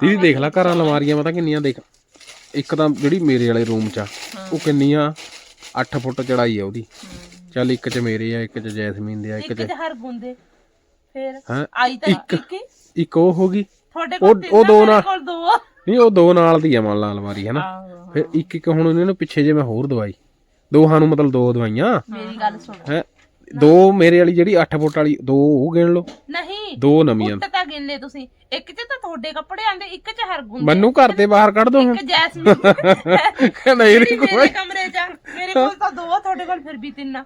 ਦੀਦੀ ਦੇਖ ਲੈ ਘਰਾਂ ਅਲਮਾਰੀਆਂ ਪਤਾ ਕਿੰਨੀਆਂ ਦੇਖ। ਇੱਕ ਤਾਂ ਜਿਹੜੀ ਮੇਰੇ ਵਾਲੇ ਰੂਮ 'ਚ ਆ ਉਹ ਕਿੰਨੀਆਂ 8 ਫੁੱਟ ਚੜਾਈ ਆ ਉਹਦੀ। ਚੱਲ ਇੱਕ 'ਚ ਮੇਰੇ ਆ ਇੱਕ 'ਚ ਜੈਸਮੀਨ ਦੇ ਆ ਇੱਕ 'ਚ ਤੇ ਹਰ ਗੁੰਦੇ ਫਿਰ ਹਾਂ? ਆਈ ਤਾਂ ਇੱਕ। ਇੱਕ ਹੀ। ਇੱਕ ਉਹ ਹੋ ਗਈ। ਤੁਹਾਡੇ ਉਹ- ਕੋਲ ਦੋ ਨਾਲ। ਨਹੀਂ ਉਹ ਦੋ ਨਾਲ ਦੀ ਆ ਮੰਨ ਲਾ ਅਲਮਾਰੀ ਹੈ ਨਾ। ਫਿਰ ਇੱਕ ਇੱਕ ਹੁਣ ਇਹਨਾਂ ਨੂੰ ਪਿੱਛੇ ਜੇ ਮੈਂ ਹੋਰ ਦਵਾਈ। ਦੋਹਾਂ ਨੂੰ ਮਤਲਬ ਦੋ ਦਵਾਈਆਂ। ਮੇਰੀ ਗੱਲ ਸੁਣ। ਹੈ? ਦੋ ਮੇਰੇ ਵਾਲੀ ਜਿਹੜੀ 8 ਫੁੱਟ ਵਾਲੀ ਦੋ ਉਹ ਗਿਣ ਲਓ। ਨਹੀਂ ਦੋ ਨਵੀਆਂ। ਉੱਟ ਤਾਂ ਗਿਣਨੇ ਤੁਸੀਂ। ਇੱਕ ਚ ਤਾਂ ਤੁਹਾਡੇ ਕੱਪੜੇ ਆਂਦੇ ਇੱਕ ਚ ਹਰ ਗੁੰਦੇ ਮੈਨੂੰ ਘਰ ਤੇ ਬਾਹਰ ਕੱਢ ਦੋ ਹੁਣ ਇੱਕ ਜੈਸਮੀਨ। ਨਹੀਂ ਮੇਰੇ ਕਮਰੇ ਚ ਆ, ਮੇਰੇ ਕੋਲ ਤਾਂ ਦੋ ਆ ਤੁਹਾਡੇ ਕੋਲ ਫਿਰ ਵੀ ਤਿੰਨ ਆ।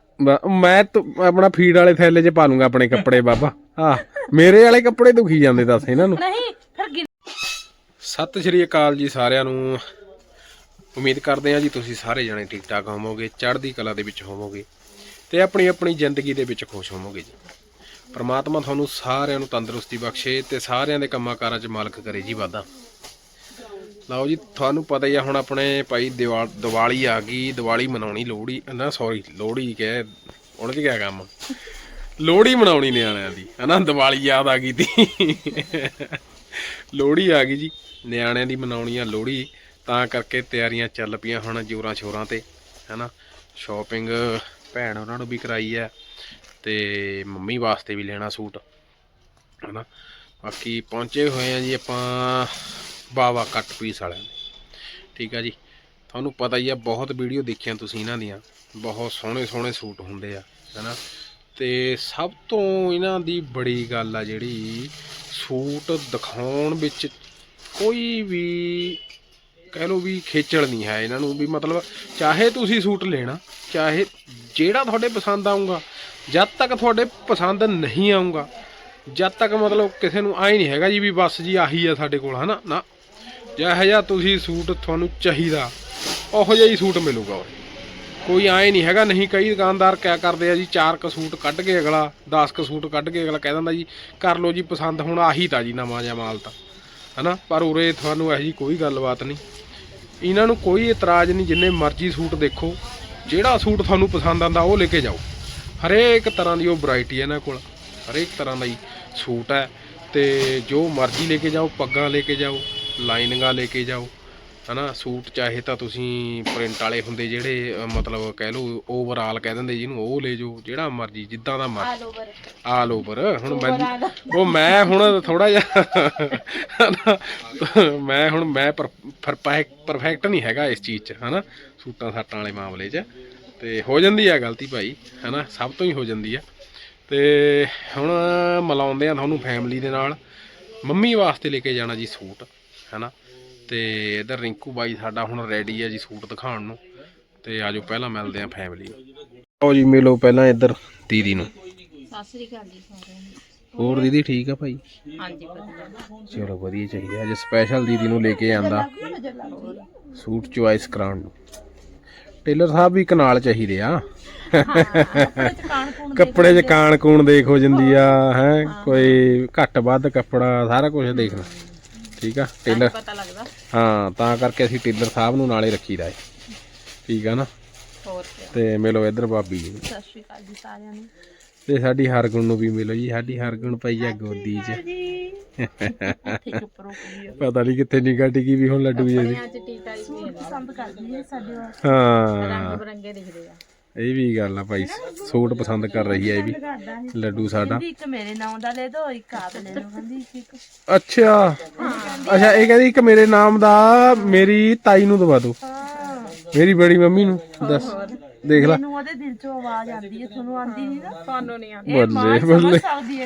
ਮੈਂ ਤਾਂ ਆਪਣਾ ਫੀਡ ਵਾਲੇ ਥੈਲੇ 'ਚ ਪਾ ਲੂੰਗਾ ਆਪਣੇ ਕੱਪੜੇ ਬਾਬਾ। ਹਾਂ ਮੇਰੇ ਵਾਲੇ ਕੱਪੜੇ ਦੁਖੀ ਜਾਂਦੇ ਦੱਸ ਇਹਨਾਂ ਨੂੰ। ਨਹੀਂ ਫਿਰ ਗਿਣ। ਸਤਿ ਸ਼੍ਰੀ ਅਕਾਲ ਜੀ ਸਾਰਿਆਂ ਨੂੰ। ਉਮੀਦ ਕਰਦੇ ਹਾਂ ਜੀ ਤੁਸੀਂ ਸਾਰੇ ਜਣੇ ਠੀਕ ਠਾਕ ਹੋਵੋਗੇ ਚੜ੍ਹਦੀ ਕਲਾ ਦੇ ਵਿੱਚ ਹੋਵੋਗੇ। ਤੇ ਆਪਣੀ ਆਪਣੀ ਜ਼ਿੰਦਗੀ ਦੇ ਵਿੱਚ ਖੁਸ਼ ਹੋਵੋਗੇ ਜੀ। ਪਰਮਾਤਮਾ ਤੁਹਾਨੂੰ ਸਾਰਿਆਂ ਨੂੰ ਤੰਦਰੁਸਤੀ ਬਖਸ਼ੇ ਤੇ ਸਾਰਿਆਂ ਦੇ ਕੰਮਾਂ ਕਾਰਾਂ 'ਚ ਮਾਲਕ ਕਰੇ ਜੀ ਵਾਦਾ ਲਓ ਜੀ, ਤੁਹਾਨੂੰ ਪਤਾ ਹੀ ਆ, ਹੁਣ ਆਪਣੇ ਭਾਈ ਦੀਵਾਲ ਦੀਵਾਲੀ ਆ ਗਈ, ਦੀਵਾਲੀ ਮਨਾਉਣੀ ਲੋਹੜੀ, ਨਾ ਸੌਰੀ ਲੋਹੜੀ ਕਹਿ, ਹੁਣ ਕੀ ਕਿਆ ਕੰਮ? ਲੋਹੜੀ ਮਨਾਉਣੀ ਨਿਆਣਿਆਂ ਦੀ, ਹਨਾ, ਦੀਵਾਲੀ ਯਾਦ ਆ ਗਈ ਤੀ। ਲੋਹੜੀ ਆ ਗਈ ਜੀ, ਨਿਆਣਿਆਂ ਦੀ ਮਨਾਉਣੀ ਆ ਲੋਹੜੀ, ਤਾਂ ਕਰਕੇ ਤਿਆਰੀਆਂ ਚੱਲ ਪਈਆਂ ਹੁਣ ਜੋਰਾਂ ਸ਼ੋਰਾਂ ਤੇ, ਹਨਾ। ਸ਼ਾਪਿੰਗ ਭੈਣ ਉਹਨਾਂ ਨੂੰ ਵੀ ਕਰਾਈ ਹੈ ਤੇ ਮੰਮੀ ਵਾਸਤੇ ਵੀ ਲੈਣਾ ਸੂਟ, ਹਨਾ। ਬਾਕੀ ਪਹੁੰਚੇ ਹੋਏ ਆ ਜੀ ਆਪਾਂ ਬਾਵਾ ਕੱਟ ਪੀਸ ਵਾਲਿਆਂ ਦੇ। ਠੀਕ ਆ ਜੀ। ਤੁਹਾਨੂੰ ਪਤਾ ਹੀ ਆ, ਬਹੁਤ ਵੀਡੀਓ ਦੇਖੀਆਂ ਤੁਸੀਂ ਇਹਨਾਂ ਦੀਆਂ। ਬਹੁਤ ਸੋਹਣੇ ਸੋਹਣੇ ਸੂਟ ਹੁੰਦੇ ਆ, ਹਨਾ। ਤੇ ਸਭ ਤੋਂ ਇਹਨਾਂ ਦੀ ਬੜੀ ਗੱਲ ਆ ਜਿਹੜੀ, ਸੂਟ ਦਿਖਾਉਣ ਵਿੱਚ ਕੋਈ ਵੀ ਕਹਿ ਲਓ ਵੀ ਖੇਚਲ ਨਹੀਂ ਹੈ ਇਹਨਾਂ ਨੂੰ, ਵੀ ਮਤਲਬ ਚਾਹੇ ਤੁਸੀਂ ਸੂਟ ਲੈਣਾ, ਚਾਹੇ ਜਿਹੜਾ ਤੁਹਾਡੇ ਪਸੰਦ ਆਊਗਾ, ਜਦ ਤੱਕ ਤੁਹਾਡੇ ਪਸੰਦ ਨਹੀਂ ਆਊਗਾ, ਜਦ ਤੱਕ ਮਤਲਬ ਕਿਸੇ ਨੂੰ ਆਈ ਨਹੀਂ ਹੈਗਾ ਜੀ ਵੀ ਬਸ ਜੀ ਆਹੀ ਆ ਸਾਡੇ ਕੋਲ, ਹਨਾ? ਨਾ। ਜਿਹੋ ਜਿਹਾ ਤੁਸੀਂ ਸੂਟ ਤੁਹਾਨੂੰ ਚਾਹੀਦਾ, ਉਹੋ ਜਿਹਾ ਹੀ ਸੂਟ ਮਿਲੂਗਾ ਉਰੇ। ਕੋਈ ਆਏ ਨਹੀਂ ਹੈਗਾ, ਨਹੀਂ ਕਈ ਦੁਕਾਨਦਾਰ ਕਿਆ ਕਰਦੇ ਆ ਜੀ, ਚਾਰ ਕ ਸੂਟ ਕੱਢ ਕੇ ਅਗਲਾ 10 ਕ ਸੂਟ ਕੱਢ ਕੇ ਅਗਲਾ ਕਹਿ ਦਿੰਦਾ ਜੀ, ਕਰ ਲਓ ਜੀ, ਪਸੰਦ ਹੁਣ ਆਹੀ ਤਾਂ ਜੀ, ਨਵਾਂ ਜਿਹਾ ਮਾਲ ਤਾਂ। ਹਨਾ? ਪਰ ਉਰੇ ਤੁਹਾਨੂੰ ਇਹੋ ਜੀ ਕੋਈ ਗੱਲਬਾਤ ਨਹੀਂ। ਇਹਨਾਂ ਨੂੰ ਕੋਈ ਇਤਰਾਜ਼ ਨਹੀਂ, ਜਿੰਨੇ ਮਰਜ਼ੀ ਸੂਟ ਦੇਖੋ। ਜਿਹੜਾ ਸੂਟ ਤੁਹਾਨੂੰ ਪਸੰਦ ਆਂਦਾ ਉਹ ਲੈ ਕੇ ਜਾਓ। ਹਰੇਕ ਤਰ੍ਹਾਂ ਦੀ ਉਹ ਵੈਰਾਈਟੀ ਹੈ ਇਹਨਾਂ ਕੋਲ। ਹਰੇਕ ਤਰ੍ਹਾਂ ਦਾ ਹੀ ਸੂਟ ਹੈ। ਤੇ ਜੋ ਮਰਜ਼ੀ ਲੈ ਕੇ ਜਾਓ, ਪੱਗਾਂ ਲੈ ਕੇ ਜਾਓ, ਲਾਈਨਿੰਗਾਂ ਲੈ ਕੇ ਜਾਓ ਹਨਾ ਸੂਟ ਚਾਹੇ ਤਾਂ ਤੁਸੀਂ ਪ੍ਰਿੰਟ ਵਾਲੇ ਹੁੰਦੇ ਜਿਹੜੇ ਮਤਲਬ ਕਹਿ ਲਓ ਓਵਰਆਲ ਕਹਿ ਦਿੰਦੇ ਜਿਹਨੂੰ ਉਹ ਲੈ ਜਾਓ ਜਿਹੜਾ ਮਰਜ਼ੀ ਜਿੱਦਾਂ ਦਾ ਮਰਜ਼ੀ। ਆਲ ਓਵਰ ਹੁਣ ਮੈਂ ਉਹ ਮੈਂ ਹੁਣ ਥੋੜਾ ਜਿਹਾ ਮੈਂ ਹੁਣ ਮੈਂ ਪਰਫੈਕਟ ਨਹੀਂ ਹੈਗਾ ਇਸ ਚੀਜ਼ 'ਚ ਹਨਾ ਸੂਟਾਂ ਸਾਟਾਂ ਵਾਲੇ ਮਾਮਲੇ 'ਚ। ਤੇ ਹੋ ਜਾਂਦੀ ਆ ਗਲਤੀ ਭਾਈ ਹਨਾ ਸਭ ਤੋਂ ਹੀ ਹੋ ਜਾਂਦੀ ਆ। ਤੇ ਹੁਣ ਮਿਲਾਉਂਦੇ ਆ ਤੁਹਾਨੂੰ ਫੈਮਿਲੀ ਦੇ ਨਾਲ। ਮੰਮੀ ਵਾਸਤੇ ਲੈ ਕੇ ਜਾਣਾ ਜੀ ਸੂਟ ਹਨਾ। ਤੇ ਇਧਰ ਰਿੰਕੂ ਬਾਈ ਸਾਡਾ ਹੁਣ ਰੈਡੀ ਆ ਜੀ ਸੂਟ ਦਿਖਾਉਣ ਨੂੰ। ਤੇ ਆਜੋ ਪਹਿਲਾਂ ਮਿਲਦੇ ਆ ਫੈਮਿਲੀ ਆਓ ਜੀ ਮਿਲੋ ਪਹਿਲਾਂ ਇੱਧਰ ਦੀਦੀ ਨੂੰ। ਸਤਿ ਸ੍ਰੀ ਅਕਾਲ ਜੀ ਸਾਰਿਆਂ ਨੂੰ। ਹੋਰ ਦੀਦੀ ਠੀਕ ਆ ਭਾਈ? ਹਾਂਜੀ ਵਧੀਆ। ਚਲੋ ਵਧੀਆ ਚਾਹੀਦਾ। ਅੱਜ ਸਪੈਸ਼ਲ ਦੀਦੀ ਨੂੰ ਲੈ ਕੇ ਆਂਦਾ ਸੂਟ ਚੁਆਇਸ ਕਰਾਉਣ ਨੂੰ। ਟੇਲਰ ਸਾਹਿਬ ਵੀ ਕਨਾਲ ਚਾਹੀਦੇ ਆ। ਕੱਪੜੇ ਚ ਕਾਣ ਕੂਣ ਕੱਪੜੇ 'ਚ ਕਾਣ ਕੂਣ ਦੇਖ ਹੋ ਜਾਂਦੀ ਆ ਹੈ? ਕੋਈ ਘੱਟ ਵੱਧ ਕੱਪੜਾ ਸਾਰਾ ਕੁਝ ਦੇਖਣਾ। ਠੀਕ ਆ ਟੇਲਰ? ਪਤਾ ਲੱਗਦਾ। ਹਾਂ ਤਾਂ ਕਰਕੇ ਅਸੀਂ ਟੇਲਰ ਸਾਹਿਬ ਨੂੰ ਨਾਲੇ ਰੱਖੀਦਾ ਏ। ਠੀਕ ਆ ਨਾ? ਹੋਰ ਕੀ ਤੇ ਮਿਲੋ ਇੱਧਰ ਭਾਬੀ ਜੀ। ਨੂੰ। ਸਤਿ ਸ੍ਰੀ ਅਕਾਲ ਜੀ ਸਾਰਿਆਂ ਨੂੰ। ਤੇ ਸਾਡੀ ਹਰਗੁਣ ਨੂੰ ਵੀ ਮਿਲੋ ਜੀ। ਸਾਡੀ ਹਰਗੁਣ ਪਈ ਆ ਗੋਦੀ 'ਚ। ਜੀ। ਪਤਾ ਨਹੀਂ ਕਿੱਥੇ ਨਿਗਾਹ ਟਿਕੀ ਵੀ ਹੁਣ ਲੱਡੂ ਜੀ ਦੀ ਅੱਜ ਟੀਕਾ ਹੀ ਪਸੰਦ ਕਰਦੀ ਹੈ ਸਾਡੇ ਵਾਲ ਹਾਂ। ਰੰਗ ਬਰੰਗੇ ਦਿਖਦੇ ਆ। ਇਹ ਵੀ ਗੱਲ ਆ ਭਾਈ ਸੂਟ ਪਸੰਦ ਕਰ ਰਹੀ ਹੈ ਇਹ ਵੀ ਲੱਡੂ ਸਾਡਾ। ਇੱਕ ਮੇਰੇ ਨਾਮ ਦਾ ਲੈ ਦੋ ਇੱਕ ਆਪ ਲੈ ਲਓ ਕਹਿੰਦੀ ਇੱਕ ਅੱਛਾ। ਅੱਛਾ ਇਹ ਕਹਿੰਦੀ ਇੱਕ ਮੇਰੇ ਨਾਮ ਦਾ ਮੇਰੀ ਤਾਈ ਨੂੰ ਦਵਾ ਦਿਓ ਮੇਰੀ ਬੜੀ ਮੰਮੀ ਨੂੰ ਦੱਸ। ਦੇਖ ਲੈ। ਮੈਨੂੰ ਉਹਦੇ ਦਿਲ ਚੋਂ ਆਵਾਜ਼ ਆਉਂਦੀ ਹੈ ਤੁਹਾਨੂੰ ਆਉਂਦੀ ਨਹੀਂ ਨਾ? ਤੁਹਾਨੂੰ ਨਹੀਂ ਆਉਂਦੀ। ਬੱਲੇ ਸਮਝ ਬੱਲੇ। ਸਕਦੀ ਹੈ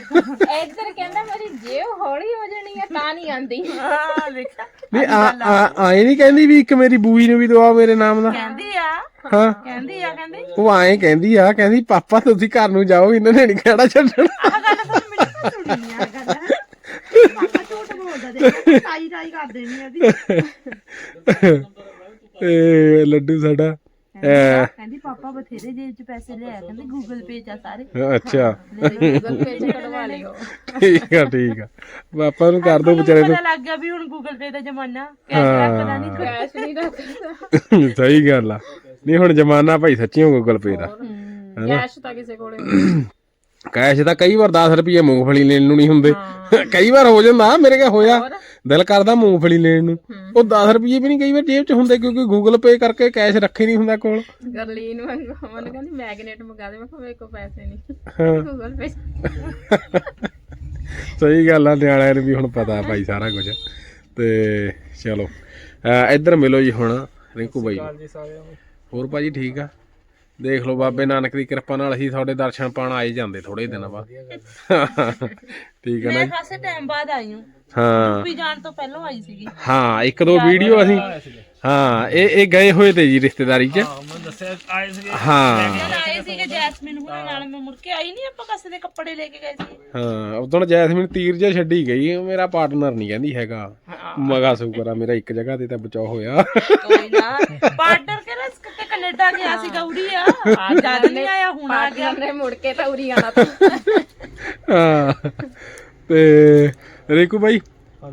ਇੱਧਰ ਕਹਿੰਦਾ ਮੇਰੀ ਜੇਬ ਹੌਲੀ ਹੋ ਜਾਣੀ ਆ ਤਾਂ ਨਹੀਂ ਆਂਦੀ ਹਾਂ ਦੇਖਿਆ ਨਹੀਂ ਆ ਆ- ਆਏ ਨਹੀਂ ਕਹਿੰਦੀ ਵੀ ਇੱਕ ਮੇਰੀ ਬੂਈ ਨੂੰ ਵੀ ਦਵਾ ਮੇਰੇ ਨਾਮ ਦਾ ਕਹਿੰਦੀ ਆ। ਹਾਂ। ਕਹਿੰਦੀ ਆ ਕਹਿੰਦੀ। ਉਹ ਆਏ ਕਹਿੰਦੀ ਆ ਕਹਿੰਦੀ ਪਾਪਾ ਤੁਸੀਂ ਘਰ ਨੂੰ ਜਾਓ ਇਹਨਾਂ ਨੇ ਨਹੀਂ ਕਿਹੜਾ ਛੱਡਣਾ। ਆਹ ਗੱਲ ਤੁਹਾਨੂੰ ਮੈਨੂੰ ਸੁਣੀ ਨਹੀਂ ਆ ਗੱਲ। ਪਾਪਾ ਝੂਠ ਬੋਲਦਾ ਦੇਖ ਤਾਈ ਤਾਈ ਕਰ ਦੇਣੀ ਇਹਦੀ। ਇਹ ਲੱਡੂ ਸਾਡਾ। ਐ, ਕਹਿੰਦੀ ਪਾਪਾ ਬਥੇਰੇ ਜੇਬ ਚ ਪੈਸੇ ਲਿਆ ਕਹਿੰਦੇ ਗੂਗਲ ਪੇ ਚ ਆ ਸਾਰੇ। ਅੱਛਾ। ਗੂਗਲ ਪੇ ਚ ਕਢਵਾ ਲਿਓ। ਠੀਕ ਆ ਠੀਕ ਆ। ਪਾਪਾ ਨੂੰ ਕਰ ਦੋ ਵਿਚਾਰੇ ਪਤਾ ਲੱਗ ਗਿਆ ਵੀ ਹੁਣ ਗੂਗਲ ਪੇ ਦਾ ਜ਼ਮਾਨਾ ਕੈਸ਼ ਰੱਖਦਾ ਨਹੀਂ ਕੋਈ ਕੈਸ਼ ਨਹੀਂ ਰੱਖਦਾ। ਨੂੰ ਸਹੀ ਗੱਲ ਆ। ਨਹੀਂ ਹੁਣ ਜ਼ਮਾਨਾ ਭਾਈ ਸੱਚੀਓ ਗੂਗਲ ਪੇ ਦਾ। ਕੈਸ਼ ਤਾਂ ਕਿਸੇ ਕੋਲੇ ਨਹੀਂ। ਕੈਸ਼ ਤਾਂ ਕਈ ਵਾਰ 10 ਰੁਪਏ ਮੂੰਗਫਲੀ ਲੈਣ ਨੂੰ ਨਹੀਂ ਹੁੰਦੇ। ਕਈ ਵਾਰ ਹੋ ਜਾਂਦਾ ਮੇਰੇ ਕਿਹਾ ਹੋਇਆ? ਦਿਲ ਕਰਦਾ ਮੂੰਗਫਲੀ ਲੈਣ ਨੂੰ। ਉਹ 10 ਰੁਪਏ ਵੀ ਨਹੀਂ ਕਈ ਵਾਰ ਜੇਬ 'ਚ ਹੁੰਦੇ ਕਿਉਂਕਿ ਗੂਗਲ ਪੇ ਕਰਕੇ ਕੈਸ਼ ਰੱਖੇ ਨਹੀਂ ਹੁੰਦਾ ਕੋਲ। ਗਰਲੀਨ ਵਾਂਗੂ ਮੈਨੂੰ ਕਹਿੰਦੀ ਮੈਗਨੇਟ ਮੰਗਾ ਦੇ ਮੈਂ ਕਿਹਾ ਮੇਰੇ ਕੋਲ ਪੈਸੇ ਨਹੀਂ। ਹਾਂ। ਗੂਗਲ ਪੇ ਸਹੀ ਗੱਲ ਆ ਨਿਆਣਿਆਂ ਨੂੰ ਵੀ ਹੁਣ ਪਤਾ ਭਾਈ ਸਾਰਾ ਕੁਝ ਤੇ ਚਲੋ ਇੱਧਰ ਮਿਲੋ ਜੀ ਹੁਣ ਰਿੰਕੂ ਬਾਈ ਹੋਰ ਭਾਜੀ ਠੀਕ ਆ? ਦੇਖ ਲਓ ਬਾਬੇ ਨਾਨਕ ਦੀ ਕਿਰਪਾ ਨਾਲ ਅਸੀਂ ਤੁਹਾਡੇ ਦਰਸ਼ਨ ਪਾਣ ਆਏ ਜਾਂਦੇ ਥੋੜੇ ਦਿਨਾਂ ਬਾਅਦ। ਠੀਕ ਹੈ ਨਾ ਮੈਂ ਜੀ? ਖਾਸੇ ਟਾਈਮ ਬਾਅਦ ਆਈ ਹਾਂ। ਹਾਂ। ਵੀ ਜਾਣ ਤੋਂ ਪਹਿਲਾਂ ਆਈ ਸੀਗੀ। ਹਾਂ ਇੱਕ ਦੋ ਵੀਡੀਓ ਅਸੀਂ ਹਾਂ ਇਹ ਇਹ ਗਏ ਹੋਏ ਤੇ ਜੀ ਰਿਸ਼ਤੇਦਾਰੀ 'ਚ। ਹਾਂ ਮੈਂ ਦੱਸਿਆ ਆਏ ਸੀਗੇ। ਹਾਂ। ਜਦ ਆਏ ਸੀਗੇ ਜੈਸਮੀਨ ਹੁਣਾਂ ਨਾਲ ਮੈਂ ਮੁੜ ਕੇ ਆਈ ਨਹੀਂ ਆਪਾਂ ਕਿਸੇ ਦੇ ਕੱਪੜੇ ਲੈ ਕੇ ਗਏ ਸੀ ਹਾਂ ਉਦੋਂ ਜੈਸਮੀਨ ਤੀਰ ਜਿਹਾ ਛੱਡੀ ਗਈ ਮੇਰਾ ਪਾਰਟਨਰ ਨਹੀਂ ਕਹਿੰਦੀ ਹੈਗਾ। ਮਗਾ ਸ਼ੁਕਰ ਆ ਮੇਰਾ ਇੱਕ ਜਗ੍ਹਾ ਤੇ ਤਾਂ ਬਚਾਅ ਹੋਇਆ। ਕੋਈ ਨਾ ਪਾਰਟਨਰ ਕੇ ਰਸ ਤੇ ਕੈਨੇਡਾ ਗਿਆ ਸੀ ਗੌੜੀ ਆ। ਜਦ ਨਹੀਂ ਆਇਆ ਹੁਣ ਆ ਗਿਆ। ਨੇ ਮੁੜ ਕੇ ਤਾਂ ਉਰੀ ਆਣਾ ਤਾਂ। ਹਾਂ। ਤੇ ਰੇਕੂ ਬਾਈ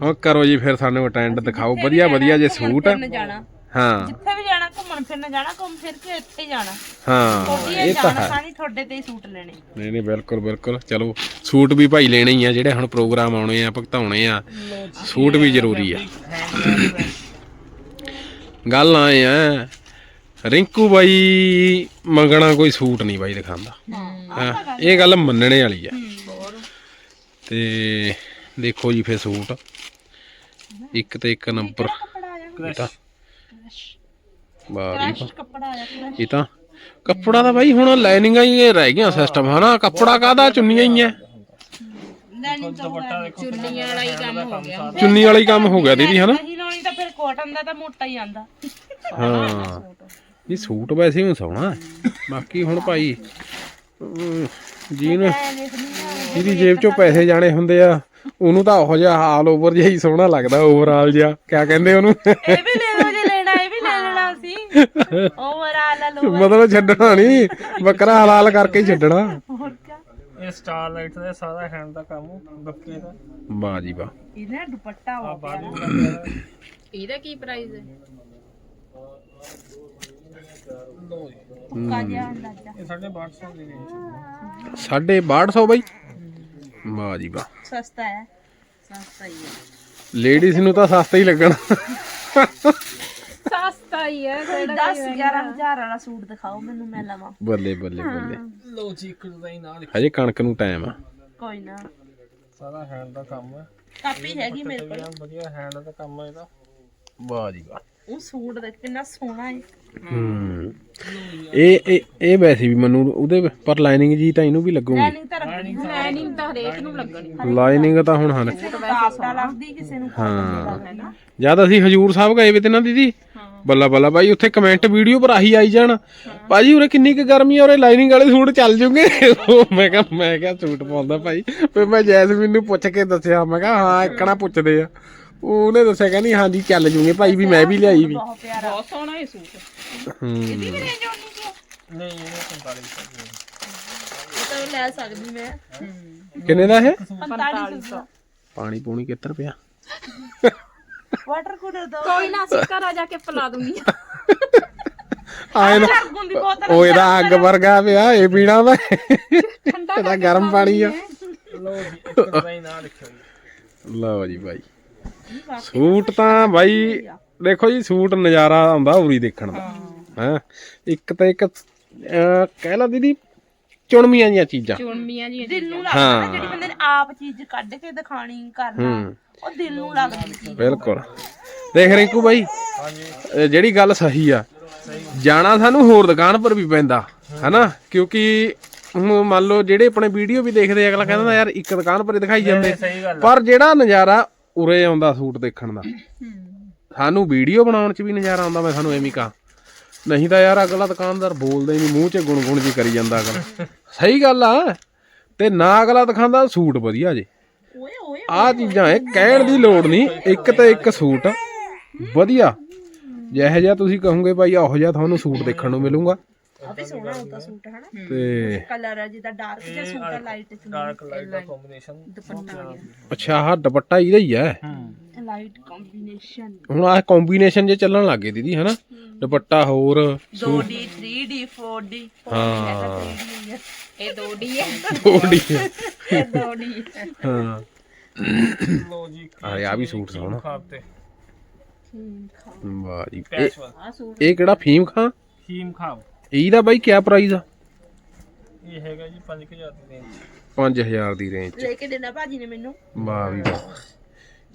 ਹਾਂ ਕਰੋ ਜੀ ਫਿਰ ਸਾਨੂੰ ਅਟੈਂਡ ਦਿਖਾਓ। ਵਧੀਆ ਵਧੀਆ ਜੇ ਸੂਟ ਆ। ਫਿਰਨ ਜਾਣਾ। ਹਾਂ। ਜਿੱਥੇ ਵੀ ਜਾਣਾ ਘੁੰਮਣ ਫਿਰਨ ਜਾਣਾ ਘੁੰਮ ਫਿਰ ਕੇ ਇੱਥੇ ਹੀ ਜਾਣਾ। ਹਾਂ ਇਹ ਤਾਂ ਜਾਣਾ ਹੈ। ਸਾਨੀ ਤੁਹਾਡੇ ਤੇ ਹੀ ਸੂਟ ਲੈਣੇ। ਨਹੀਂ ਨਹੀਂ ਬਿਲਕੁਲ ਬਿਲਕੁਲ। ਚਲੋ ਸੂਟ ਵੀ ਭਾਈ ਲੈਣੇ ਹੀ ਆ ਜਿਹੜੇ ਹੁਣ ਪ੍ਰੋਗਰਾਮ ਆਉਣੇ ਆ ਭੁਗਤਾਉਣੇ ਆ। ਸੂਟ ਵੀ ਜ਼ਰੂਰੀ ਆ। ਗੱਲ ਆਏ ਆ ਰਿੰਕੂ ਬਾਈ ਮੰਗਣਾ ਕੋਈ ਸੂਟ ਨਹੀਂ ਬਾਈ ਦਿਖਾਉਂਦਾ। ਹਾਂ ਇਹ ਗੱਲ ਮੰਨਣੇ ਵਾਲੀ ਆ। ਤੇ ਦੇਖੋ ਜੀ ਫੇ ਸੂਟ। ਇੱਕ ਤੇ ਇੱਕ ਨੰਬਰ। ਇਹ ਤਾਂ। ਕੱਪੜਾ ਆਇਆ ਪੂਰਾ ਇਹ ਤਾਂ ਕੱਪੜਾ ਤਾਂ ਬਾਈ ਹੁਣ ਲਾਈਨਿੰਗਾਂ ਹੀ ਇਹ ਰਹਿ ਗਈਆਂ ਸਿਸਟਮ ਹਨਾ? ਕੱਪੜਾ ਕਾਦਾ ਚੁੰਨੀਆਂ ਹੀ ਐ ਲੈਣੀ ਤਾਂ ਚੁੰਨੀਆਂ ਵਾਲਾ ਹੀ ਕੰਮ ਹੋ ਗਿਆ। ਚੁੰਨੀ ਵਾਲਾ ਹੀ ਕੰਮ ਹੋ ਗਿਆ ਦੀਦੀ ਹਨਾ? ਨਹੀਂ ਲਾਉਣੀ ਤਾਂ ਫਿਰ ਕੋਟਨ ਦਾ ਤਾਂ ਮੋਟਾ ਹੀ ਆਂਦਾ ਹਾਂ। ਇਹ ਸੂਟ ਵੈਸੇ ਵੀ ਸੋਹਣਾ ਹੈ। ਬਾਕੀ ਹੁਣ ਭਾਈ ਜਿਹਨੂੰ ਜਿਹਦੀ ਜੇਬ ਚੋਂ ਪੈਸੇ ਜਾਣੇ ਹੁੰਦੇ ਆ ਉਹਨੂੰ ਤਾਂ ਉਹੋ ਜਿਹਾ ਆਲ ਓਵਰ ਜਿਹਾ ਹੀ ਸੋਹਣਾ ਲੱਗਦਾ ਓਵਰਆਲ ਜਿਹਾ। ਕਿਆ ਕਹਿੰਦੇ ਉਹਨੂੰ? ਇਹ ਵੀ ਲੈ ਲਓ ਜੇ ਲੈਣਾ ਇਹ ਵੀ ਲੈ ਲੈਣਾ ਸੀ ਓਵਰਆਲ ਆ ਲੋ ਮਤਲਬ ਛੱਡਣਾ ਨਹੀਂ ਬੱਕਰਾ ਹਲਾਲ ਕਰਕੇ ਹੀ ਛੱਡਣਾ। ਹੋਰ ਇਹ ਸਟਾਰ ਲਾਈਟ ਦਾ ਸਾਰਾ ਹੈਂਡ ਦਾ ਕੰਮ ਬੱਕੇ ਦਾ। ਵਾਹ ਜੀ ਵਾਹ। ਇਹਦਾ ਦੁਪੱਟਾ ਵਾ ਇਹਦਾ ਕੀ ਪ੍ਰਾਈਸ ਹੈ? ਲੋ ਜੀ ਉੱਕਾ ਜਿਹਾ ਅੰਦਾਜ਼ਾ। ਇਹ ਸਾਡੇ 1200 ਦੀ ਰੇਂਜ ਸਾਢੇ 6200 ਬਾਈ? ਵਾਹ ਜੀ ਵਾਹ। ਸਸਤਾ ਹੈ। ਸਸਤਾ ਹੀ ਹੈ। ਲੇਡੀਜ਼ ਨੂੰ ਤਾਂ ਸਸਤਾ ਹੀ ਲੱਗਣਾ। ਸਸਤਾ ਹੀ ਹੈ ਕੋਈ 10 11000 ਵਾਲਾ ਸੂਟ ਦਿਖਾਓ ਮੈਨੂੰ ਮੈਂ ਲਵਾਂ। ਬੱਲੇ ਬੱਲੇ ਬੱਲੇ। ਲੋ ਜੀ ਇੱਕ ਡਿਜ਼ਾਈਨ ਆ ਦੇਖੋ। ਹਜੇ ਕਣਕ ਨੂੰ ਟਾਈਮ ਆ। ਕੋਈ ਨਾ। ਸਾਰਾ ਹੈਂਡ ਦਾ ਕੰਮ ਹੈ। ਕਾਪੀ ਹੈਗੀ ਮੇਰੇ ਕੋਲ। ਵਧੀਆ ਹੈਂਡ ਦਾ ਕੰਮ ਹੈ ਇਹਦਾ। ਵਾਹ ਜੀ ਵਾਹ। ਉਹ ਸੂਟ ਦੇਖ ਕਿੰਨਾ ਸੋਹਣਾ ਹੈ ਹੂੰ। ਇਹ ਇਹ ਇਹ ਵੈਸੇ ਵੀ ਮੈਨੂੰ ਉਹਦੇ ਪਰ ਲਾਈਨਿੰਗ ਜੀ ਤਾਂ ਇਹਨੂੰ ਵੀ ਲੱਗੂਗੀ। ਲੈਣੀ ਤਾਂ ਰੱਖਣੀ। ਲਾਈਨਿੰਗ ਤਾਂ ਹਰੇਕ ਨੂੰ ਲੱਗਣੀ। ਲਾਈਨਿੰਗ ਤਾਂ ਹੁਣ ਹਨ ਕਾਪਟਾ ਲੱਗਦੀ ਕਿਸੇ ਨੂੰ ਹਾਂ। ਜਦ ਅਸੀਂ ਹਜੂਰ ਸਾਹਿਬ ਗਏ ਵੇ ਤੇ ਨਾ ਦੀਦੀ ਬੱਲਾ ਬੱਲਾ ਬਾਈ ਉੱਥੇ ਕਮੈਂਟ ਵੀਡੀਓ ਪਰ ਆਹੀ ਆਈ ਜਾਣ। ਭਾਜੀ ਉਰੇ ਕਿੰਨੀ ਕੁ ਗਰਮੀ ਆ ਉਰੇ ਲਾਈਨਿੰਗ ਵਾਲੇ ਸੂਟ ਚੱਲ ਜੂਗੇ? ਉਹ ਮੈਂ ਕਿਹਾ ਮੈਂ ਕਿਹਾ ਸੂਟ ਪਾਉਂਦਾ ਭਾਈ। ਫਿਰ ਮੈਂ ਜੈਸਮੀਨ ਨੂੰ ਪੁੱਛ ਕੇ ਦੱਸਿਆ ਮੈਂ ਕਿਹਾ ਹਾਂ ਇੱਕਣਾ ਪੁੱਛਦੇ ਆ। ਉਹਨੇ ਦੱਸਿਆ ਕਹਿੰਦੀ ਹਾਂਜੀ ਚੱਲ ਜੂਗੇ ਭਾਈ ਵੀ ਮੈਂ ਵੀ ਲਿਆਈ ਵੀ। ਬਹੁਤ ਪਿਆਰਾ। ਬਹੁਤ ਸੋਹਣਾ ਇਹ ਸੂਟ। ਹੂੰ। ਰੇਂਜ ਹੋਣੀ ਹੈ? ਨਹੀਂ ਇਹ 4500 ਦੀ ਹੈ। ਇਹ ਤਾਂ ਲੈ ਸਕਦੀ ਮੈਂ। ਕਿੰਨੇ ਦਾ ਇਹ? 4500 ਪਾਣੀ ਪੂਣੀ ਕਿੱਧਰ ਪਿਆ? ਵਾਟਰ ਕੂਲਰ ਦੋ। ਕੋਈ ਨਾ ਅਸੀਂ ਘਰ ਜਾ ਕੇ ਪਿਲਾ ਦੂੰਗੀ। ਆਏ ਨਾ ਉਹ ਇਹਦਾ ਅੱਗ ਵਰਗਾ ਪਿਆ ਇਹ ਪੀਣਾ ਵਾ। ਇਹਦਾ ਗਰਮ ਪਾਣੀ ਆ। ਲੋ ਜੀ ਇੱਕ ਲਓ ਜੀ ਸੂਟ ਤਾਂ ਬਾਈ ਦੇਖੋ ਜੀ ਸੂਟ ਨਜ਼ਾਰਾ ਆਉਂਦਾ ਉਰੀ ਦੇਖਣ ਦਾ। ਹਾਂ। ਇੱਕ ਤਾਂ ਇੱਕ ਕਹਿ ਲਾ ਦੀਦੀ ਚੁਣਮੀਆਂ ਜੀਆਂ ਚੀਜ਼ਾਂ। ਚੁੰਮੀਆਂ ਜੀ ਦਿਲ ਨੂੰ ਲੱਗਦਾ ਜਿਹੜੀ ਬੰਦੇ ਨੇ ਆਪ ਚੀਜ਼ ਕੱਢ ਕੇ ਦਿਖਾਣੀ ਕਰਨਾ ਉਹ ਦਿਲ ਨੂੰ ਲੱਗਦੀ ਸੀ। ਬਿਲਕੁਲ। ਦੇਖ ਰਿੰਕੂ ਬਾਈ ਹਾਂਜੀ ਜਿਹੜੀ ਗੱਲ ਸਹੀ ਆ। ਜਾਣਾ ਸਾਨੂੰ ਹੋਰ ਦੁਕਾਨ ਪਰ ਵੀ ਪੈਂਦਾ ਹਨਾ? ਕਿਉਂਕਿ ਮੰਨ ਲਓ ਜਿਹੜੇ ਆਪਣੇ ਵੀਡੀਓ ਵੀ ਦੇਖਦੇ ਅਗਲਾ ਕਹਿੰਦਾ ਯਾਰ ਇੱਕ ਦੁਕਾਨ ਪਰ ਹੀ ਦਿਖਾਈ ਜਾਂਦੇ। ਪਰ ਜਿਹੜਾ ਨਜ਼ਾਰਾ ਉਰੇ ਆਉਂਦਾ ਸੂਟ ਦੇਖਣ ਦਾ। ਸਾਨੂੰ ਵੀਡੀਓ ਬਣਾਉਣ 'ਚ ਵੀ ਨਜ਼ਾਰਾ ਆਉਂਦਾ, ਮੈਂ ਤੁਹਾਨੂੰ ਐਵੇਂ ਕਹਾਂ। ਨਹੀਂ ਤਾਂ ਯਾਰ ਅਗਲਾ ਦੁਕਾਨਦਾਰ ਬੋਲਦਾ ਹੀ ਨਹੀਂ, ਮੂੰਹ 'ਚ ਗੁਣਗੁਣ ਜੀ ਕਰੀ ਜਾਂਦਾ ਅਗਲਾ। ਸਹੀ ਗੱਲ ਆ, ਤੇ ਨਾ ਅਗਲਾ ਦਿਖਾਉਂਦਾ, ਸੂਟ ਵਧੀਆ ਜੇ। ਓਏ ਓਏ ਆਹ ਚੀਜ਼ਾਂ, ਇਹ ਕਹਿਣ ਦੀ ਲੋੜ ਨਹੀਂ, ਇੱਕ ਤੇ ਇੱਕ ਸੂਟ। ਵਧੀਆ। ਜਿਹੋ ਜਿਹਾ ਤੁਸੀਂ ਕਹੋਗੇ ਭਾਈ ਉਹੋ ਜਿਹਾ ਤੁਹਾਨੂੰ ਸੂਟ ਦੇਖਣ ਨੂੰ ਮਿਲੂਗਾ। ਵੀ ਸੋਹਣਾ ਹੁੰਦਾ ਸੂਟ ਹੈ। ਨਾ ਤੇ ਕਲਰ ਹੈ ਜਿਹਦਾ ਡਾਰਕ ਜਿਹਾ ਸੂਟ ਹੈ ਲਾਈਟ ਚ ਡਾਰਕ ਲਾਈਟ ਦਾ ਕੰਬੀਨੇਸ਼ਨ ਦੁਪੱਟਾ ਆ। ਅੱਛਾ ਆਹ ਦੁਪੱਟਾ ਇਹਦਾ ਹੀ ਹੈ ਹੂੰ। ਲਾਈਟ ਕੰਬੀਨੇਸ਼ਨ ਹੁਣ ਆਹ ਕੰਬੀਨੇਸ਼ਨ ਜੇ ਚੱਲਣ ਲੱਗੇ ਦੀਦੀ ਹਨਾ? ਦੁਪੱਟਾ ਹੋਰ 2D 3D 4D ਹਾਂ। ਇਹ ਦੋੜੀ ਹੈ ਥੋੜੀ ਇਹ ਦੋੜੀ ਹੈ ਹਾਂ। ਲੋ ਜੀ ਆ ਆ ਵੀ ਸੂਟ ਸੋਹਣਾ। ਖਾਬ ਤੇ। ਵਾਹ ਜੀ। ਇਹ ਕਿਹੜਾ ਫੀਮ ਖਾਂ? ਹੀਮ ਖਾਬ ਇਹਦਾ ਬਾਈ ਕੀ ਪ੍ਰਾਈਸ ਆ? ਇਹ ਹੈਗਾ ਜੀ 5000 ਦੀ ਰੇਂਜ 5000 ਦੀ ਰੇਂਜ ਚ। ਲੈ ਕੇ ਦੇਣਾ ਭਾਜੀ ਨੇ ਮੈਨੂੰ। ਵਾਹ ਵੀ ਵਾਹ।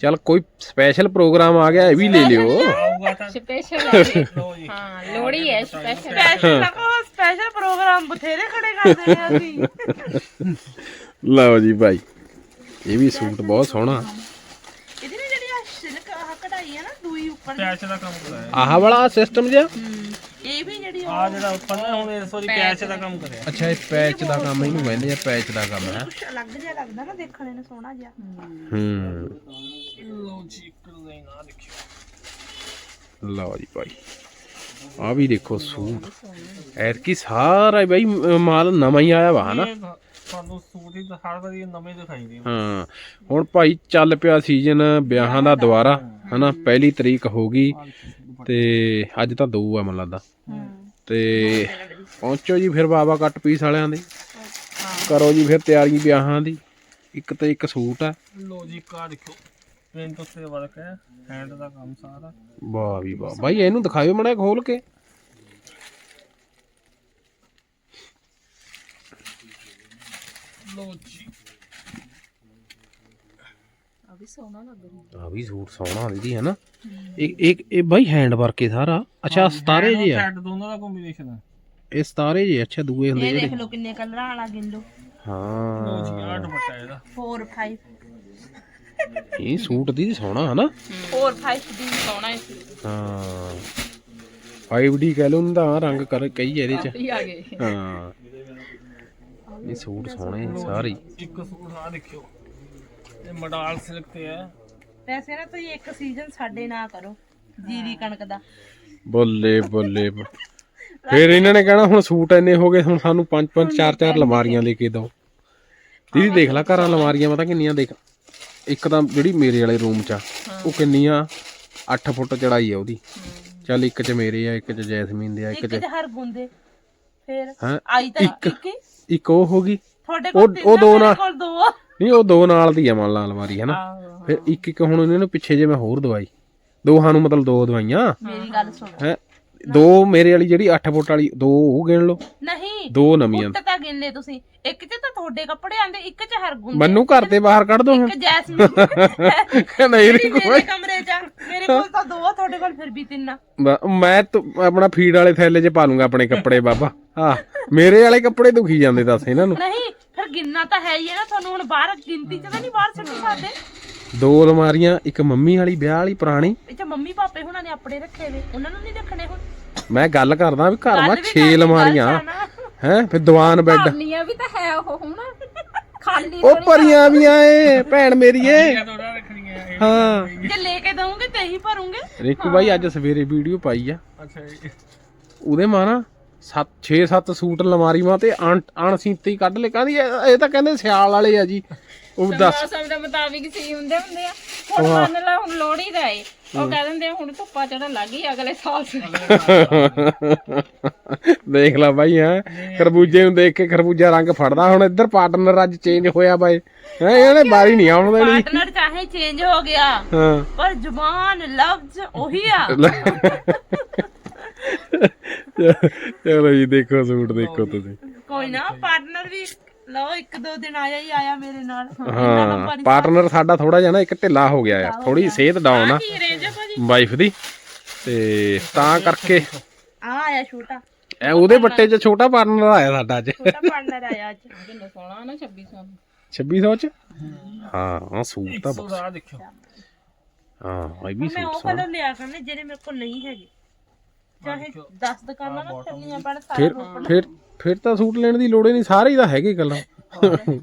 ਚੱਲ ਕੋਈ ਸਪੈਸ਼ਲ ਪ੍ਰੋਗਰਾਮ ਆ ਗਿਆ ਇਹ ਵੀ ਲੈ ਲਿਓ। ਆਊਗਾ ਤਾਂ ਸਪੈਸ਼ਲ ਹੈ ਇਹ। ਲੋ ਜੀ। ਹਾਂ ਲੋੜੀ ਹੈ ਸਪੈਸ਼ਲ ਸਪੈਸ਼ਲ ਲਗੋ ਸਪੈਸ਼ਲ ਪ੍ਰੋਗਰਾਮ ਬਥੇਰੇ ਖੜੇ ਕਰਦੇ ਨੇ ਅਸੀਂ। ਲਓ ਜੀ ਭਾਈ ਇਹ ਵੀ ਸੂਟ ਬਹੁਤ ਸੋਹਣਾ। ਇਹਦੀ ਨਾ ਜਿਹੜੀ ਆ ਸਿਲਕ ਆਹ ਕਢਾਈ ਹੈ ਨਾ ਦੂਈ ਉੱਪਰ ਪੈਚ ਦਾ ਕੰਮ ਕਰਾਇਆ। ਆਹ ਵਾਲਾ ਸਿਸਟਮ ਜਿਹਾ? ਇਹ ਵੀ ਜਿਹੜੀ ਆ ਜਿਹੜਾ ਉੱਪਰ ਨਾ ਹੁਣ ਇਸ ਵਾਰੀ ਪੈਚ ਦਾ ਕੰਮ ਕਰਿਆ। ਅੱਛਾ ਇਹ ਪੈਚ ਦਾ ਕੰਮ ਇਹਨੂੰ ਕਹਿੰਦੇ ਆ ਪੈਚ ਦਾ ਕੰਮ ਹੈ? ਕੁਛ ਅਲੱਗ ਜਿਹਾ ਲੱਗਦਾ ਨਾ ਦੇਖਣ ਨੂੰ ਸੋਹਣਾ ਜਿਹਾ। ਹੂੰ। ਲੋ ਜੀ ਇੱਕ ਲਾਈਨ ਆ ਦੇਖਿਓ। ਲਓ ਜੀ ਭਾਈ। ਆ ਵੀ ਦੇਖੋ ਸੂਟ। ਐਤਕੀ ਸਾਰਾ ਹੀ ਬਾਈ ਮਾਲ ਨਵਾਂ ਹੀ ਆਇਆ ਵਾ ਹਨਾ? ਇਹ ਤਾਂ ਤੁਹਾਨੂੰ ਸੂਟ ਹੀ ਤਾਂ ਹਰ ਵਾਰੀ ਨਵੇਂ ਦਿਖਾਈ ਦੇ ਹਾਂ। ਹੁਣ ਭਾਈ ਚੱਲ ਪਿਆ ਸੀਜ਼ਨ ਵਿਆਹਾਂ ਦਾ ਦੁਬਾਰਾ ਹਨਾ? ਪਹਿਲੀ ਤਰੀਕ ਹੋ ਗਈ ਤੇ ਅੱਜ ਤਾਂ ਦੋ ਆ ਮੈਨੂੰ ਲੱਗਦਾ। ਤੇ ਪਹੁੰਚੋ ਜੀ ਫਿਰ ਬਾਬਾ ਕੱਟ ਪੀਸ ਵਾਲਿਆਂ ਦੇ। ਕਰੋ ਜੀ ਫਿਰ ਤਿਆਰੀ ਵਿਆਹਾਂ ਦੀ। ਇੱਕ ਤੇ ਇੱਕ ਸੂਟ ਆ। ਲੋ ਜੀ ਕਾ ਦੇਖਿਓ ਪ੍ਰਿੰਟ ਉੱਤੇ ਵਰਕ ਹੈ। ਹੈਂਡ ਦਾ ਕੰਮ ਸਾਰਾ। ਵਾਹ ਵੀ ਵਾਹ। ਭਾਈ ਇਹਨੂੰ ਦਿਖਾਇਓ ਮੜਾ ਖੋਲ ਕੇ। ਲੋ ਜੀ। ਆ ਵੀ ਸੋਹਣਾ ਲੱਗ ਰਿਹਾ। ਆ ਵੀ ਸੂਟ ਸੋਹਣਾ ਦੀਦੀ ਹੈ ਨਾ। ਇਹ ਇਹ ਇਹ ਬਾਈ ਹੈਂਡ ਵਰਕ ਹੈ ਸਾਰਾ। ਅੱਛਾ ਸਤਾਰੇ ਜੀ ਆ। ਸੈਟ ਦੋਨਾਂ ਦਾ ਕੰਬੀਨੇਸ਼ਨ ਹੈ ਇਹ ਸਤਾਰੇ ਜੀ ਅੱਛਾ ਦੂਏ ਹੁੰਦੇ ਇਹ ਜਿਹੜੇ। ਦੇਖ ਲਓ ਕਿੰਨੇ ਕਲਰਾਂ ਵਾਲਾ ਗਿਣ ਲਓ ਲੋ ਜੀ ਹਾਂ ਆ ਦੁਪੱਟਾ ਇਹਦਾ। 4 5 ਇਹ ਸੂਟ ਦੀ ਸੋਹਣਾ ਹੈ ਨਾ 4 5 ਦੀ ਸੋਹਣਾ ਹੈ ਸੂਟ। ਹਾਂ। 5D ਕਹਿ ਲਓ ਉਹਦਾ ਰੰਗ ਕਰ ਕਈ ਇਹਦੇ ਚ। ਇਹ ਆ ਗਏ। ਹਾਂ। ਇਹ ਸੂਟ ਸੋਹਣੇ ਸਾਰੇ ਹੀ। ਇੱਕ ਸੂਟ ਆ ਦੇਖਿਓ। ਇਹ ਮਡਾਲ ਸਿਲਕ ਤੇ ਹੈ ਵੈਸੇ ਨਾ ਤੁਸੀਂ ਇੱਕ ਸੀਜ਼ਨ ਸਾਡੇ ਨਾ ਕਰੋ ਜੀਰੀ ਕਣਕ ਦਾ। ਬੱਲੇ ਬੱਲੇ ਫਿਰ ਇਹਨਾਂ ਨੇ ਕਹਿਣਾ ਹੁਣ ਸੂਟ ਇੰਨੇ ਹੋ ਗਏ ਹੁਣ ਸਾਨੂੰ ਪੰਜ ਪੰਜ ਚਾਰ ਚਾਰ ਲਮਾਰੀਆਂ ਲੈ ਕੇ ਦਿਓ। ਦੀਦੀ ਦੇਖ ਲੈ ਘਰਾਂ ਲਮਾਰੀਆਂ ਪਤਾ ਕਿੰਨੀਆਂ ਦੇਖ। ਇੱਕ ਤਾਂ ਜਿਹੜੀ ਮੇਰੇ ਵਾਲੇ ਰੂਮ 'ਚ ਆ ਉਹ ਕਿੰਨੀਆਂ 8 ਫੁੱਟ ਚੜਾਈ ਆ ਉਹਦੀ। ਚੱਲ ਇੱਕ 'ਚ ਮੇਰੇ ਆ ਇੱਕ 'ਚ ਜੈਸਮੀਨ ਦੇ ਆ ਇੱਕ 'ਚ ਹਰ ਗੁੰਦੇ ਫਿਰ ਆਈ ਤਾਂ ਇੱਕ। ਉਹ ਹੋ ਗਈ। ਤੁਹਾਡੇ ਉਹ- ਕੋਲ ਦੋ ਨਾਲ- ਕੋਲ ਦੋ ਆ। ਨਹੀਂ ਉਹ ਦੋ ਨਾਲ ਦੀ ਆ ਮੰਨ ਲਾ ਅਲਮਾਰੀ ਹੈ ਨਾ। ਫਿਰ ਇੱਕ ਇੱਕ ਹੁਣ ਇਹਨਾਂ ਨੂੰ ਪਿੱਛੇ ਜੇ ਮੈਂ ਹੋਰ ਦਵਾਈ। ਦੋਹਾਂ ਨੂੰ ਮਤਲਬ ਦੋ ਦਵਾਈਆਂ। ਮੇਰੀ ਗੱਲ ਸੁਣੋ। ਹੈ? ਦੋ ਮੇਰੇ ਵਾਲੀ ਜਿਹੜੀ 8 ਫੁੱਟ ਵਾਲੀ ਦੋ ਉਹ ਗਿਣ ਲਓ। ਨਹੀਂ ਦੋ ਨਵੀਆਂ। ਉੱਤ ਤਾਂ ਗਿਣ ਲਏ ਤੁਸੀਂ। ਇੱਕ ਚ ਤਾਂ ਤੁਹਾਡੇ ਕੱਪੜੇ ਆਂਦੇ ਇੱਕ ਚ ਹਰ ਗੁੰਦੇ ਮੈਨੂੰ ਘਰ ਦੇ ਬਾਹਰ ਕੱਢ ਦੋ ਇੱਕ ਜੈਸਮੀਨ। ਨਹੀਂ ਮੇਰੇ ਕਮਰੇ ਚ। ਮੇਰੇ ਕੋਲ ਤਾਂ ਦੋ ਆ ਤੁਹਾਡੇ ਕੋਲ ਫਿਰ ਵੀ ਤਿੰਨ ਆ। ਮੈਂ ਤਾਂ ਆਪਣਾ ਫੀਡ ਵਾਲੇ ਥੈਲੇ 'ਚ ਪਾ ਲੂੰਗਾ ਆਪਣੇ ਕੱਪੜੇ ਬਾਬਾ। ਹਾਂ ਮੇਰੇ ਵਾਲੇ ਕੱਪੜੇ ਦੁਖੀ ਜਾਂਦੇ ਦੱਸ ਇਹਨਾਂ ਨੂੰ। ਨਹੀਂ ਫਿਰ ਗਿਣਨਾ ਤਾਂ ਹੈ ਹੀ ਹੈ ਨਾ ਤੁਹਾਨੂੰ। ਹੁਣ ਬਾਹਰ ਗਿਣਤੀ ਚ ਤਾਂ ਨਹੀਂ ਬਾਹਰ ਛੱਡ ਸਕਦੇ। ਦੋ ਅਲਮਾਰੀਆਂ ਇੱਕ ਮੰਮੀ ਵਾਲੀ ਵਿਆਹ ਵਾਲੀ ਪੁਰਾਣੀ। ਇਹ ਚ ਮੰਮੀ ਪਾਪੇ ਹੁਣਾਂ ਨੇ ਆਪਣੇ ਰੱਖੇ ਵੇ ਉਹਨਾਂ ਨੂੰ ਨਹੀਂ ਰੱਖਣੇ ਹੁਣ। ਮੈਂ ਗੱਲ ਕਰਦਾ ਵੀ ਘਰ ਮਾ ਗੱਲ ਵੀ 6 ਕਰਨੀ, ਅਲਮਾਰੀਆਂ। ਨਾ। ਹੈ ਫਿਰ ਦੀਵਾਨ ਬੈੱਡ। ਕਰਨੀਆਂ ਵੀ ਤਾਂ ਹੈ ਉਹ ਹੁਣ। ਖਾਲੀ ਉਹ ਭਰੀਆਂ ਵੀ ਆਏ ਭੈਣ ਮੇਰੀ ਏ। ਹਾਂ। ਜੇ ਲੈ ਕੇ ਦਵਾਂਗੇ ਤੇ ਹੀ ਭਰੂਗੇ। ਰਿੰਕੂ ਭਾਈ ਅੱਜ ਸਵੇਰੇ ਵੀਡੀਓ ਪਾਈ ਆ। ਅੱਛਾ ਜੀ। ਉਹਦੇ ਮਾਂ ਨਾ 7 6 7 ਸੂਟ ਅਲਮਾਰੀ ਮਾਂ ਤੇ ਅਣ ਅਣਸੀਤੇ ਹੀ ਕੱਢ ਲੈ ਕਹਿੰਦੀ ਇਹ ਇਹ ਤਾਂ ਕਹਿੰਦੇ ਸਿਆਲ ਵਾਲੇ ਆ ਜੀ। ਉਹ ਦੱਸ। ਮੌਸਮ ਦੇ ਮੁਤਾਬਿਕ ਸੀ ਹੁੰਦੇ ਹੁੰਦੇ ਆ। ਹੁਣ ਮੰਨ ਲਾ ਹੁਣ ਲੋੜੀ ਦਾ ਏ ਉਹ ਕਹਿ ਦਿੰਦੇ ਆ, ਹੁਣ ਧੁੱਪਾ ਚੜਨ ਲੱਗ ਗਈ ਅਗਲੇ ਸਾਲ ਸੇ ਦੇਖ ਲੈ ਬਾਈ ਹੈ। ਖਰਬੂਜੇ ਨੂੰ ਦੇਖ ਕੇ ਖਰਬੂਜਾ ਰੰਗ ਫੜਦਾ ਹੁਣ ਇੱਧਰ ਪਾਰਟਨਰ ਅੱਜ ਚੇਂਜ ਹੋਇਆ ਬਾਈ। ਹੈ ਇਹਨੇ ਬਾਰੀ ਨਹੀਂ ਆਉਣ ਦੇਣੀ। ਪਾਰਟਨਰ ਚਾਹੇ ਚੇਂਜ ਹੋ ਗਿਆ ਹਾਂ। ਪਰ ਜ਼ੁਬਾਨ ਲਫ਼ਜ਼ ਉਹੀ ਆ। ਚਲੋ ਜੀ ਦੇਖੋ ਸੂਟ ਦੇਖੋ ਤੁਸੀਂ। ਕੋਈ ਨਾ ਪਾਰਟਨਰ ਵੀ ਲਓ ਇੱਕ ਦੋ ਦਿਨ ਆਇਆ ਹੀ ਆਇਆ ਮੇਰੇ ਨਾਲ। ਹਾਂ ਪਾਰਟਨਰ ਸਾਡਾ ਥੋੜਾ ਜਿਹਾ ਨਾ ਇੱਕ ਢਿੱਲਾ ਹੋ ਗਿਆ ਯਾਰ ਥੋੜੀ ਸਿਹਤ ਡਾਊਨ ਆ ਕੀ ਰੇਂਜ ਆ ਭਾਜੀ? ਵਾਈਫ ਦੀ। ਤੇ ਤਾਂ ਕਰਕੇ ਆ ਆਇਆ ਛੋਟਾ। ਇਹ ਉਹਦੇ ਬੱਟੇ 'ਚ ਛੋਟਾ ਪਾਰਟਨਰ ਆਇਆ ਸਾਡਾ ਅੱਜ। ਛੋਟਾ ਪਾਰਟਨਰ ਆਇਆ ਅੱਜ। ਕਿੰਨਾ ਸੋਹਣਾ ਨਾ 2600 2600 ਚ? ਹਾਂ ਹਾਂ ਸੂਟ ਤਾਂ ਸੂਟ ਆ ਦੇਖਿਓ। ਹਾਂ ਇਹ ਵੀ ਮੈਂ ਸੂਟ ਉਹ ਕਲਰ ਲਿਆ ਕਰਨੇ ਜਿਹੜੇ ਮੇਰੇ ਕੋਲ ਨਹੀਂ ਹੈਗੇ। ਚਾਹੇ 10 ਦੁਕਾਨਾਂ ਨਾ ਚੱਲੀਆਂ ਪੈਣ ਸਾਰਾ ਫਿਰ ਫਿਰ ਫਿਰ ਤਾਂ ਸੂਟ ਲੈਣ ਦੀ ਲੋੜ ਹੀ ਨਹੀਂ ਸਾਰੇ ਹੀ ਤਾਂ ਹੈਗੇ ਕਲਰ।